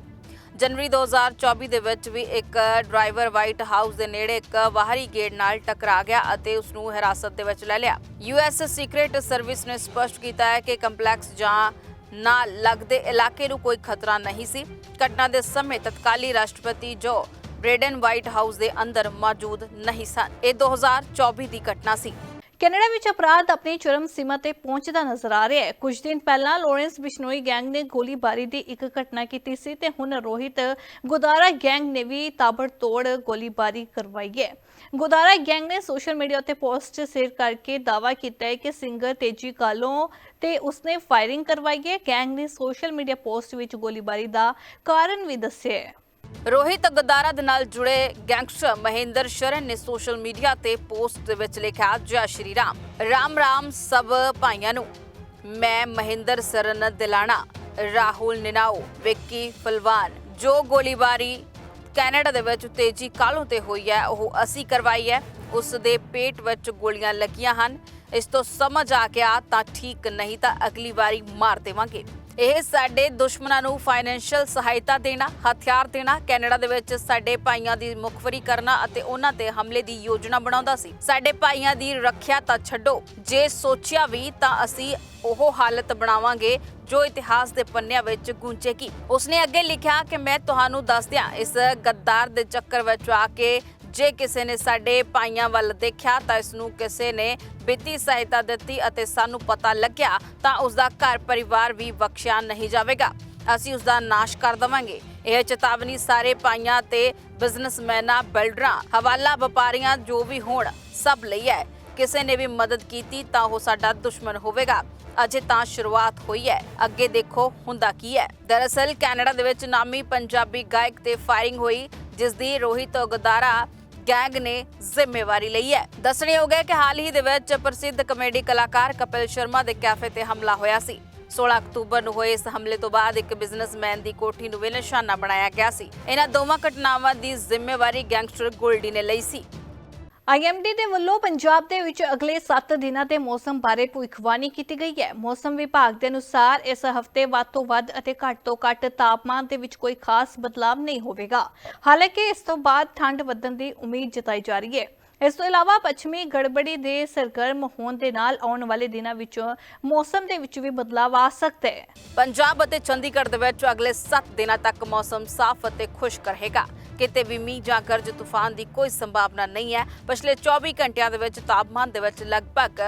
ਜਨਵਰੀ 2024 ਦੇ ਵਿੱਚ ਵੀ ਇੱਕ ਡਰਾਈਵਰ ਵਾਈਟ ਹਾਊਸ ਦੇ ਨੇੜੇ ਇੱਕ ਬਾਹਰੀ ਗੇਟ ਨਾਲ ਟਕਰਾ ਗਿਆ ਅਤੇ ਉਸ ਨੂੰ ਹਿਰਾਸਤ ਦੇ ਵਿੱਚ ਲੈ ਲਿਆ। ਯੂਐਸ ਸੀਕ੍ਰੀਟ ਸਰਵਿਸ ਨੇ ਸਪਸ਼ਟ ਕੀਤਾ ਹੈ ਕਿ ਕੰਪਲੈਕਸ ਜਾਂ ਨਾਲ ਲੱਗਦੇ ਇਲਾਕੇ ਨੂੰ ਕੋਈ ਖਤਰਾ ਨਹੀਂ ਸੀ। ਘਟਨਾ ਦੇ ਸਮੇਂ ਤਤਕਾਲੀ ਰਾਸ਼ਟਰਪਤੀ ਜੋ ਬ੍ਰੇਡਨ ਵਾਈਟ ਹਾਊਸ ਦੇ ਅੰਦਰ ਮੌਜੂਦ ਨਹੀਂ ਸਨ। ਇਹ 2024 ਦੀ ਘਟਨਾ ਸੀ। ਕੈਨੇਡਾ ਵਿੱਚ ਅਪਰਾਧ ਆਪਣੀ ਚਰਮ ਸੀਮਾ ਤੇ ਪਹੁੰਚਦਾ ਨਜ਼ਰ ਆ ਰਿਹਾ ਹੈ। ਕੁਝ ਦਿਨ ਪਹਿਲਾਂ ਲੋਰੈਂਸ ਬਿਸ਼ਨੋਈ ਗੈਂਗ ਨੇ ਗੋਲੀਬਾਰੀ ਦੀ ਇੱਕ ਘਟਨਾ ਕੀਤੀ ਸੀ ਤੇ ਹੁਣ ਰੋਹਿਤ ਗੁਦਾਰਾ ਗੈਂਗ ਨੇ ਵੀ ਤਾਬੜਤੋੜ ਗੋਲੀਬਾਰੀ ਕਰਵਾਈ ਹੈ। ਗੁਦਾਰਾ ਗੈਂਗ ਨੇ ਸੋਸ਼ਲ ਮੀਡੀਆ ਉੱਤੇ ਪੋਸਟ ਸ਼ੇਅਰ ਕਰਕੇ ਦਾਅਵਾ ਕੀਤਾ ਹੈ ਕਿ ਸਿੰਗਰ ਤੇਜੀ ਕਾਲੋਂ ਤੇ ਉਸਨੇ ਫਾਇਰਿੰਗ ਕਰਵਾਈ ਹੈ। ਗੈਂਗ ਨੇ ਸੋਸ਼ਲ ਮੀਡੀਆ ਪੋਸਟ ਵਿੱਚ ਗੋਲੀਬਾਰੀ ਦਾ ਕਾਰਨ ਵੀ ਦੱਸਿਆ ਹੈ। ਰੋਹਿਤ ਗਦਾਰਾ ਦੇ ਨਾਲ ਜੁੜੇ ਗੈਂਗਸਟਰ ਮਹਿੰਦਰ ਸ਼ਰਨ ਨੇ ਸੋਸ਼ਲ ਮੀਡੀਆ ਤੇ ਪੋਸਟ ਦੇ ਵਿੱਚ ਲਿਖਿਆ, ਜੈ ਸ਼੍ਰੀ ਰਾਮ। ਰਾਮ ਰਾਮ ਸਭ ਭਾਈਆਂ ਨੂੰ। ਮੈਂ ਮਹਿੰਦਰ ਸਰਨ ਦਿਲਾਣਾ। ਰਾਹੁਲ ਨਿਨਾਓ। ਵਿੱਕੀ ਫਲਵਾਨ। ਜੋ ਗੋਲੀਬਾਰੀ ਕੈਨੇਡਾ ਦੇ ਵਿੱਚ ਤੇਜੀ ਕਾਲੋਂ ਤੇ ਹੋਈ ਹੈ, ਉਹ ਅਸੀਂ ਕਰਵਾਈ ਹੈ। ਉਸ ਦੇ ਪੇਟ ਵਿੱਚ ਗੋਲੀਆਂ ਲੱਗੀਆਂ ਹਨ। ਇਸ ਤੋਂ ਸਮਝ ਆ ਗਿਆ ਤਾਂ ਠੀਕ, ਨਹੀਂ ਤਾਂ ਅਗਲੀ ਵਾਰੀ ਮਾਰ ਦੇਵਾਂਗੇ। ਇਹ ਸਾਡੇ ਦੁਸ਼ਮਣਾਂ ਨੂੰ ਫਾਈਨੈਂਸ਼ੀਅਲ ਸਹਾਇਤਾ ਦੇਣਾ, ਹਥਿਆਰ ਦੇਣਾ, ਕੈਨੇਡਾ ਦੇ ਵਿੱਚ ਸਾਡੇ ਭਾਈਆਂ ਦੀ ਮੁਖਬਰੀ ਕਰਨਾ ਅਤੇ ਉਹਨਾਂ ਤੇ ਹਮਲੇ ਦੀ ਯੋਜਨਾ ਬਣਾਉਂਦਾ ਸੀ। ਸਾਡੇ ਭਾਈਆਂ ਦੀ ਰੱਖਿਆ ਤਾਂ ਛੱਡੋ, ਜੇ ਸੋਚਿਆ ਵੀ ਤਾਂ ਅਸੀਂ ਉਹ ਹਾਲਤ ਬਣਾਵਾਂਗੇ ਜੋ ਇਤਿਹਾਸ ਦੇ ਪੰਨਿਆਂ ਵਿੱਚ ਗੂੰਜੇਗੀ। ਉਸਨੇ ਅੱਗੇ ਲਿਖਿਆ ਕਿ ਮੈਂ ਤੁਹਾਨੂੰ ਦੱਸ ਦਿਆਂ ਇਸ ਗੱਦਾਰ ਦੇ ਚੱਕਰ ਵਿੱਚ ਆ ਕੇ ਜੇ ਕਿਸੇ ਨੇ ਸਾਡੇ ਭਾਈਆਂ ਵੱਲ ਦੇਖਿਆ ਤਾਂ ਇਸ ਨੂੰ ਕਿਸੇ ਨੇ ਵਿੱਤੀ ਸਹਾਇਤਾ ਦਿੱਤੀ ਅਤੇ ਸਾਨੂੰ ਪਤਾ ਲੱਗਿਆ ਤਾਂ ਉਸ ਦਾ ਘਰ ਪਰਿਵਾਰ ਵੀ ਬਖਸ਼ਿਆ ਨਹੀਂ ਜਾਵੇਗਾ। ਅਸੀਂ ਉਸ ਦਾ ਨਾਸ਼ ਕਰ ਦਵਾਂਗੇ। ਇਹ ਚੇਤਾਵਨੀ ਸਾਰੇ ਭਾਈਆਂ ਤੇ ਬਿਜ਼ਨਸਮੈਨਾਂ, ਬਿਲਡਰਾਂ, ਹਵਾਲਾ ਵਪਾਰੀਆਂ ਜੋ ਵੀ ਹੋਣ, ਸਭ ਲਈ ਹੈ। ਕਿਸੇ ਨੇ ਵੀ ਮਦਦ ਕੀਤੀ ਤਾਂ ਉਹ ਸਾਡਾ ਦੁਸ਼ਮਣ ਹੋਵੇਗਾ। ਅਜੇ ਤਾਂ ਸ਼ੁਰੂਆਤ ਹੋਈ ਹੈ। ਅੱਗੇ ਦੇਖੋ ਹੁੰਦਾ ਕੀ ਹੈ। ਦਰਅਸਲ ਕੈਨੇਡਾ ਦੇ ਵਿੱਚ ਨਾਮੀ ਪੰਜਾਬੀ ਗਾਇਕ ਤੇ ਫਾਇਰਿੰਗ ਹੋਈ ਜਿਸ ਦੀ ਰੋਹਿਤ ਗਦਾਰਾ ਗੈਂਗ ਨੇ ਜ਼ਿੰਮੇਵਾਰੀ ਲਈ ਹੈ। ਦੱਸਣਯੋਗ ਹੈ ਕਿ ਹਾਲ ਹੀ ਦੇ ਵਿੱਚ ਪ੍ਰਸਿੱਧ ਕਮੇਡੀ ਕਲਾਕਾਰ ਕਪਿਲ ਸ਼ਰਮਾ ਦੇ ਕੈਫੇ ਤੇ ਹਮਲਾ ਹੋਇਆ ਸੀ। 16 ਅਕਤੂਬਰ ਨੂੰ ਹੋਏ ਇਸ ਹਮਲੇ ਤੋਂ ਬਾਅਦ ਇੱਕ ਬਿਜ਼ਨਸਮੈਨ ਦੀ ਕੋਠੀ ਨੂੰ ਵੀ ਨਿਸ਼ਾਨਾ ਬਣਾਇਆ ਗਿਆ ਸੀ। ਇਹਨਾਂ ਦੋਵਾਂ ਘਟਨਾਵਾਂ ਦੀ ਜ਼ਿੰਮੇਵਾਰੀ ਗੈਂਗਸਟਰ ਗੋਲਡੀ ਨੇ ਲਈ ਸੀ। ਆਈਐਮਡੀ ਦੇ ਵੱਲੋਂ ਪੰਜਾਬ ਦੇ ਵਿੱਚ ਅਗਲੇ 7 ਦਿਨਾਂ ਦੇ ਮੌਸਮ ਬਾਰੇ ਭਵਿੱਖਬਾਣੀ ਕੀਤੀ ਗਈ ਹੈ। ਮੌਸਮ ਵਿਭਾਗ ਦੇ ਅਨੁਸਾਰ ਇਸ ਹਫ਼ਤੇ ਵੱਧ ਤੋਂ ਵੱਧ ਅਤੇ ਘੱਟ ਤੋਂ ਘੱਟ ਤਾਪਮਾਨ ਦੇ ਵਿੱਚ ਕੋਈ ਖਾਸ ਬਦਲਾਅ ਨਹੀਂ ਹੋਵੇਗਾ। ਹਾਲਾਂਕਿ ਇਸ ਤੋਂ ਬਾਅਦ ਠੰਡ ਵਧਣ ਦੀ ਉਮੀਦ ਜਤਾਈ ਜਾ ਰਹੀ ਹੈ। ਇਸ ਤੋਂ ਇਲਾਵਾ ਪੱਛਮੀ ਗੜਬੜੀ ਦੇ ਸਰਗਰਮ ਹੋਣ ਦੇ ਨਾਲ ਆਉਣ ਵਾਲੇ ਦਿਨਾਂ ਵਿੱਚ ਮੌਸਮ ਦੇ ਵਿੱਚ ਵੀ ਬਦਲਾਅ ਆ ਸਕਦਾ ਹੈ। ਪੰਜਾਬ ਅਤੇ ਚੰਡੀਗੜ੍ਹ ਦੇ ਵਿੱਚ ਅਗਲੇ 7 ਦਿਨਾਂ ਤੱਕ ਮੌਸਮ ਸਾਫ਼ ਅਤੇ ਖੁਸ਼ਕ ਰਹੇਗਾ। ਕਿਤੇ ਵੀ ਮੀਂਹ ਜਾਂ ਗਰਜ ਤੂਫਾਨ ਦੀ ਕੋਈ ਸੰਭਾਵਨਾ ਨਹੀਂ ਹੈ। ਪਿਛਲੇ 24 ਘੰਟਿਆਂ ਦੇ ਵਿੱਚ ਤਾਪਮਾਨ ਦੇ ਵਿੱਚ ਲਗਭਗ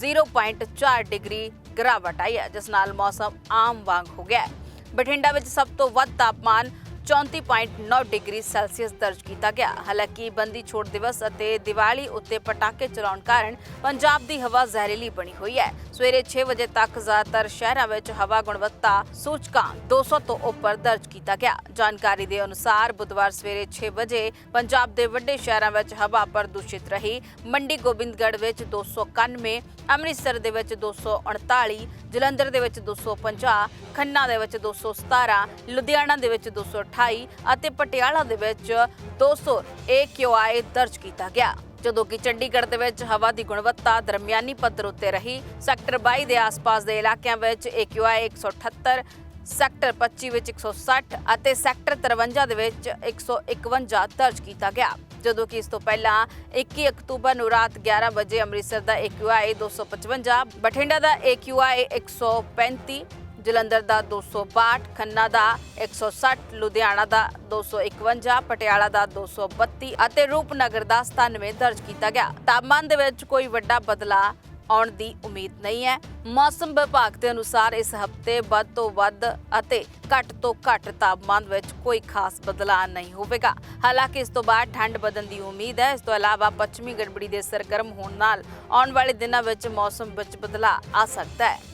0.4 ਡਿਗਰੀ ਗਿਰਾਵਟ ਆਈ ਹੈ, ਜਿਸ ਨਾਲ ਮੌਸਮ ਆਮ ਵਾਂਗ ਹੋ ਗਿਆ ਬਠਿੰਡਾ ਵਿੱਚ ਸਭ ਤੋਂ ਵੱਧ ਤਾਪਮਾਨ 34.9 ਡਿਗਰੀ ਸੈਲਸੀਅਸ ਦਰਜ ਕੀਤਾ ਗਿਆ। ਹਾਲਾਂਕਿ ਬੰਦੀ ਛੋੜ ਦਿਵਸ ਅਤੇ ਦੀਵਾਲੀ ਉੱਤੇ ਪਟਾਕੇ ਚਲਾਉਣ ਕਾਰਨ ਪੰਜਾਬ ਦੀ ਹਵਾ ਜ਼ਹਿਰੀਲੀ ਬਣੀ ਹੋਈ ਹੈ। ਸਵੇਰੇ 6 ਵਜੇ ਤੱਕ ਜ਼ਿਆਦਾਤਰ ਸ਼ਹਿਰਾਂ ਵਿੱਚ ਹਵਾ ਗੁਣਵੱਤਾ ਸੂਚਕਾਂਕ 200 ਤੋਂ ਉੱਪਰ ਦਰਜ ਕੀਤਾ ਗਿਆ। ਜਾਣਕਾਰੀ ਦੇ ਅਨੁਸਾਰ ਬੁੱਧਵਾਰ ਸਵੇਰੇ 6 ਵਜੇ ਪੰਜਾਬ ਦੇ ਵੱਡੇ ਸ਼ਹਿਰਾਂ ਵਿੱਚ ਹਵਾ ਪ੍ਰਦੂਸ਼ਿਤ ਰਹੀ। ਮੰਡੀ ਗੋਬਿੰਦਗੜ੍ਹ ਵਿੱਚ 291 ਅੰਮ੍ਰਿਤਸਰ ਦੇ ਵਿੱਚ 239 ਜਲੰਧਰ ਦੇ ਵਿੱਚ 250 ਖੰਨਾ ਦੇ ਵਿੱਚ 217 ਲੁਧਿਆਣਾ ਦੇ ਵਿੱਚ 228 ਅਤੇ ਪਟਿਆਲਾ ਦੇ ਵਿੱਚ 200 AQI ਦਰਜ ਕੀਤਾ ਗਿਆ। ਜਦੋਂ ਕਿ ਚੰਡੀਗੜ੍ਹ ਦੇ ਵਿੱਚ ਹਵਾ ਦੀ ਗੁਣਵੱਤਾ ਦਰਮਿਆਨੀ ਪੱਧਰ ਉੱਤੇ ਰਹੀ, ਸੈਕਟਰ 22 ਦੇ ਆਸ-ਪਾਸ ਦੇ ਇਲਾਕਿਆਂ ਵਿੱਚ AQI 178 ਸੈਕਟਰ 25 ਵਿੱਚ 160 ਅਤੇ ਸੈਕਟਰ 53 ਦੇ ਵਿੱਚ 151 ਦਰਜ ਕੀਤਾ ਗਿਆ। ਜਦੋਂ ਕਿ ਇਸ ਤੋਂ ਪਹਿਲਾਂ 21 ਅਕਤੂਬਰ ਨੂੰ ਰਾਤ 11 ਵਜੇ ਅੰਮ੍ਰਿਤਸਰ ਦਾ AQI 255 ਬਠਿੰਡਾ ਦਾ AQI 135 ਜਲੰਧਰ ਦਾ 262 ਖੰਨਾ ਦਾ 160 ਲੁਧਿਆਣਾ ਦਾ 251 ਪਟਿਆਲਾ ਦਾ 232 ਅਤੇ ਰੂਪਨਗਰ ਦਾ 97 ਦਰਜ ਕੀਤਾ ਗਿਆ। ਤਾਪਮਾਨ ਦੇ ਵਿੱਚ ਕੋਈ ਵੱਡਾ ਬਦਲਾਅ ਆਉਣ ਦੀ ਉਮੀਦ ਨਹੀਂ ਹੈ। ਮੌਸਮ ਵਿਭਾਗ ਦੇ ਅਨੁਸਾਰ ਇਸ ਹਫ਼ਤੇ ਵੱਧ ਤੋਂ ਵੱਧ ਅਤੇ ਘੱਟ ਤੋਂ ਘੱਟ ਤਾਪਮਾਨ ਵਿੱਚ ਕੋਈ ਖਾਸ ਬਦਲਾਅ ਨਹੀਂ ਹੋਵੇਗਾ। ਹਾਲਾਂਕਿ ਇਸ ਤੋਂ ਬਾਅਦ ਠੰਡ ਵਧਣ ਦੀ ਉਮੀਦ ਹੈ। ਇਸ ਤੋਂ ਇਲਾਵਾ ਪੱਛਮੀ ਗੜਬੜੀ ਦੇ ਸਰਗਰਮ ਹੋਣ ਨਾਲ ਆਉਣ ਵਾਲੇ ਦਿਨਾਂ ਵਿੱਚ ਮੌਸਮ ਵਿੱਚ ਬਦਲਾਅ ਆ ਸਕਦਾ ਹੈ।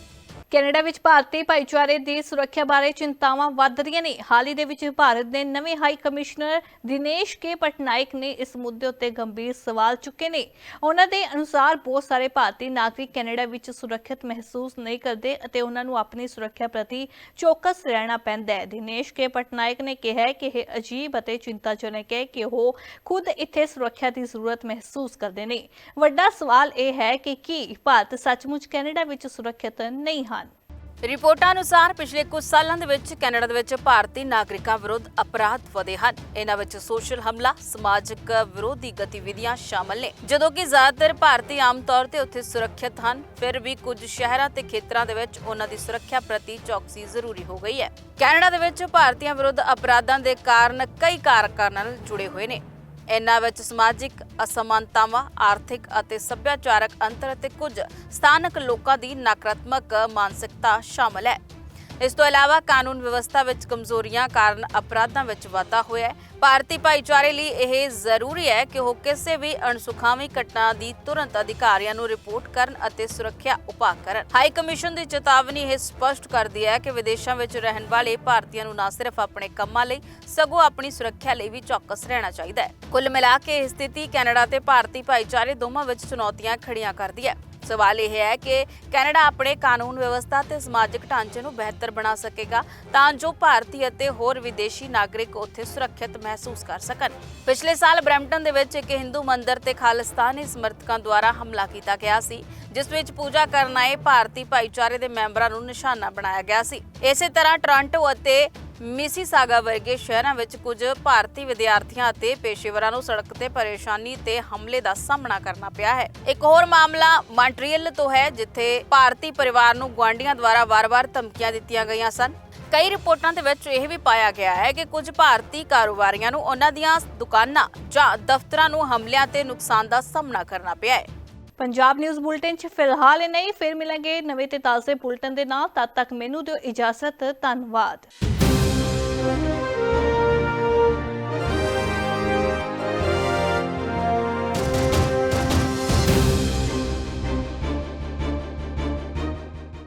ਕੈਨੇਡਾ ਵਿੱਚ ਭਾਰਤੀ ਭਾਈਚਾਰੇ ਦੀ ਸੁਰੱਖਿਆ ਬਾਰੇ ਚਿੰਤਾਵਾਂ ਵੱਧ ਰਹੀਆਂ ਨੇ। ਹਾਲ ਹੀ ਦੇ ਵਿੱਚ ਭਾਰਤ ਦੇ ਨਵੇਂ high commissioner Dinesh K Patnaik ਨੇ ਇਸ ਮੁੱਦੇ ਉੱਤੇ ਗੰਭੀਰ ਸਵਾਲ ਚੁੱਕੇ ਨੇ। ਉਹਨਾਂ ਦੇ ਅਨੁਸਾਰ ਬਹੁਤ ਸਾਰੇ ਭਾਰਤੀ ਨਾਗਰਿਕ ਕੈਨੇਡਾ ਵਿੱਚ ਸੁਰੱਖਿਅਤ ਮਹਿਸੂਸ ਨਹੀਂ ਕਰਦੇ ਅਤੇ ਉਹਨਾਂ ਨੂੰ ਆਪਣੀ ਸੁਰੱਖਿਆ ਪ੍ਰਤੀ ਚੌਕਸ ਰਹਿਣਾ ਪੈਂਦਾ ਹੈ। ਦਿਨੇਸ਼ ਕੇ ਪਟਨਾਇਕ ਨੇ ਕਿਹਾ ਕਿ ਇਹ ਅਜੀਬ ਅਤੇ ਚਿੰਤਾਜਨਕ ਹੈ ਕਿ ਉਹ ਖੁਦ ਇੱਥੇ ਸੁਰੱਖਿਆ ਦੀ ਜ਼ਰੂਰਤ ਮਹਿਸੂਸ ਕਰਦੇ ਨੇ। ਵੱਡਾ ਸਵਾਲ ਇਹ ਹੈ ਕਿ ਕੀ ਭਾਰਤ ਸੱਚਮੁੱਚ ਕੈਨੇਡਾ ਵਿੱਚ ਸੁਰੱਖਿਅਤ ਨਹੀਂ ਹਨ? ਰਿਪੋਰਟਾਂ ਅਨੁਸਾਰ ਪਿਛਲੇ ਕੁਝ ਸਾਲਾਂ ਦੇ ਵਿੱਚ ਕੈਨੇਡਾ ਦੇ ਵਿੱਚ ਭਾਰਤੀ ਨਾਗਰਿਕਾਂ ਵਿਰੁੱਧ ਅਪਰਾਧ ਵਧੇ ਹਨ। ਇਹਨਾਂ ਵਿੱਚ ਸੋਸ਼ਲ ਹਮਲਾ, ਸਮਾਜਿਕ ਵਿਰੋਧੀ ਗਤੀਵਿਧੀਆਂ ਸ਼ਾਮਲ ਨੇ, ਜਦੋਂ ਕਿ ਜ਼ਿਆਦਾਤਰ ਭਾਰਤੀ ਆਮ ਤੌਰ ਤੇ ਉੱਥੇ ਸੁਰੱਖਿਅਤ ਹਨ। ਫਿਰ ਵੀ ਕੁਝ ਸ਼ਹਿਰਾਂ ਤੇ ਖੇਤਰਾਂ ਦੇ ਵਿੱਚ ਉਹਨਾਂ ਦੀ ਸੁਰੱਖਿਆ ਪ੍ਰਤੀ ਚੌਕਸੀ ਜ਼ਰੂਰੀ ਹੋ ਗਈ ਹੈ। ਕੈਨੇਡਾ ਦੇ ਵਿੱਚ ਭਾਰਤੀਆਂ ਵਿਰੁੱਧ ਅਪਰਾਧਾਂ ਦੇ ਕਾਰਨ ਕਈ ਕਾਰਕਾਂ ਨਾਲ ਜੁੜੇ ਹੋਏ ਨੇ। ਇਹਨਾਂ ਵਿੱਚ ਸਮਾਜਿਕ ਅਸਮਾਨਤਾਵਾਂ, ਆਰਥਿਕ ਅਤੇ ਸੱਭਿਆਚਾਰਕ ਅੰਤਰ ਅਤੇ ਕੁਝ ਸਥਾਨਕ ਲੋਕਾਂ ਦੀ ਨਕਾਰਾਤਮਕ ਮਾਨਸਿਕਤਾ ਸ਼ਾਮਲ ਹੈ। ਇਸ ਤੋਂ ਇਲਾਵਾ ਕਾਨੂੰਨ ਵਿਵਸਥਾ ਵਿੱਚ ਕਮਜ਼ੋਰੀਆਂ ਕਾਰਨ ਅਪਰਾਧਾਂ ਵਿੱਚ ਵਾਧਾ ਹੋਇਆ ਹੈ। ਭਾਰਤੀ ਭਾਈਚਾਰੇ ਲਈ ਇਹ ਜ਼ਰੂਰੀ ਹੈ ਕਿ ਉਹ ਕਿਸੇ ਵੀ ਅਣਸੁਖਾਵੀ ਘਟਨਾ ਦੀ ਤੁਰੰਤ ਅਧਿਕਾਰੀਆਂ ਨੂੰ ਰਿਪੋਰਟ ਕਰਨ ਅਤੇ ਸੁਰੱਖਿਆ ਉਪਾਅ ਕਰਨ। ਹਾਈ ਕਮਿਸ਼ਨ ਦੀ ਚੇਤਾਵਨੀ ਇਹ ਸਪਸ਼ਟ ਕਰਦੀ ਹੈ ਕਿ ਵਿਦੇਸ਼ਾਂ ਵਿੱਚ ਰਹਿਣ ਵਾਲੇ ਭਾਰਤੀਆਂ ਨੂੰ ਨਾ ਸਿਰਫ ਆਪਣੇ ਕੰਮਾਂ ਲਈ, ਸਗੋਂ ਆਪਣੀ ਸੁਰੱਖਿਆ ਲਈ ਵੀ ਚੌਕਸ ਰਹਿਣਾ ਚਾਹੀਦਾ ਹੈ। ਕੁੱਲ ਮਿਲਾ ਕੇ ਇਹ ਸਥਿਤੀ ਕੈਨੇਡਾ ਤੇ ਭਾਰਤੀ ਭਾਈਚਾਰੇ ਦੋਵਾਂ ਵਿੱਚ ਚੁਣੌਤੀਆਂ ਖੜੀਆਂ ਕਰਦੀ ਹੈ। ਸਵਾਲ ਇਹ ਹੈ ਕਿ ਕੈਨੇਡਾ ਆਪਣੇ ਕਾਨੂੰਨ ਵਿਵਸਥਾ ਤੇ ਸਮਾਜਿਕ ਢਾਂਚੇ ਨੂੰ ਬਿਹਤਰ ਬਣਾ ਸਕੇਗਾ ਤਾਂ ਜੋ ਭਾਰਤੀ ਅਤੇ ਹੋਰ ਵਿਦੇਸ਼ੀ ਨਾਗਰਿਕ ਉੱਥੇ ਸੁਰੱਖਿਅਤ ਮਹਿਸੂਸ ਕਰ ਸਕਣ। ਪਿਛਲੇ ਸਾਲ ਬਰੈਂਪਟਨ ਦੇ ਵਿੱਚ ਇੱਕ ਹਿੰਦੂ ਮੰਦਿਰ ਤੇ ਖਾਲਿਸਤਾਨੀ ਸਮਰਥਕਾਂ ਦੁਆਰਾ ਹਮਲਾ ਕੀਤਾ ਗਿਆ ਸੀ, ਜਿਸ ਵਿੱਚ ਪੂਜਾ ਕਰਨ ਆਏ ਭਾਰਤੀ ਭਾਈਚਾਰੇ ਦੇ ਮੈਂਬਰਾਂ ਨੂੰ ਨਿਸ਼ਾਨਾ ਬਣਾਇਆ ਗਿਆ ਸੀ। ਇਸੇ ਤਰ੍ਹਾਂ ਟੋਰਾਂਟੋ ਅਤੇ ਮਿਸੀਸਾਗਾ ਵਰਗੇ ਸ਼ਹਿਰਾਂ ਵਿੱਚ ਕੁਝ ਭਾਰਤੀ ਵਿਦਿਆਰਥੀਆਂ ਅਤੇ ਪੇਸ਼ੇਵਰਾਂ ਨੂੰ ਸੜਕ ਤੇ ਪਰੇਸ਼ਾਨੀ ਤੇ ਹਮਲੇ ਦਾ ਸਾਹਮਣਾ ਕਰਨਾ ਪਿਆ ਹੈ। ਇੱਕ ਹੋਰ ਮਾਮਲਾ ਮਾਂਟਰੀਅਲ ਤੋਂ ਹੈ, ਜਿੱਥੇ ਭਾਰਤੀ ਪਰਿਵਾਰ ਨੂੰ ਗੁਆਂਢੀਆਂ ਦੁਆਰਾ ਵਾਰ-ਵਾਰ ਧਮਕੀਆਂ ਦਿੱਤੀਆਂ ਗਈਆਂ ਸਨ। ਕਈ ਰਿਪੋਰਟਾਂ ਦੇ ਵਿੱਚ ਇਹ ਵੀ ਪਾਇਆ ਗਿਆ ਹੈ ਕਿ ਕੁਝ ਭਾਰਤੀ ਕਾਰੋਬਾਰੀਆਂ ਨੂੰ ਉਹਨਾਂ ਦੀਆਂ ਦੁਕਾਨਾਂ ਜਾਂ ਦਫ਼ਤਰਾਂ ਨੂੰ ਹਮਲਿਆਂ ਤੇ ਨੁਕਸਾਨ ਦਾ ਸਾਹਮਣਾ ਕਰਨਾ ਪਿਆ ਹੈ। ਪੰਜਾਬ ਨਿਊਜ਼ ਬੁਲਟਨ 'ਚ ਫਿਲਹਾਲ ਇਹ ਨਹੀਂ। ਫਿਰ ਮਿਲਾਂਗੇ ਨਵੇਂ ਤੇ ਤਾਜ਼ੇ ਬੁਲਟਨ ਦੇ ਨਾਲ। ਤਦ ਤੱਕ ਮੈਨੂੰ ਦਿਓ ਇਜਾਜ਼ਤ। ਧੰਨਵਾਦ।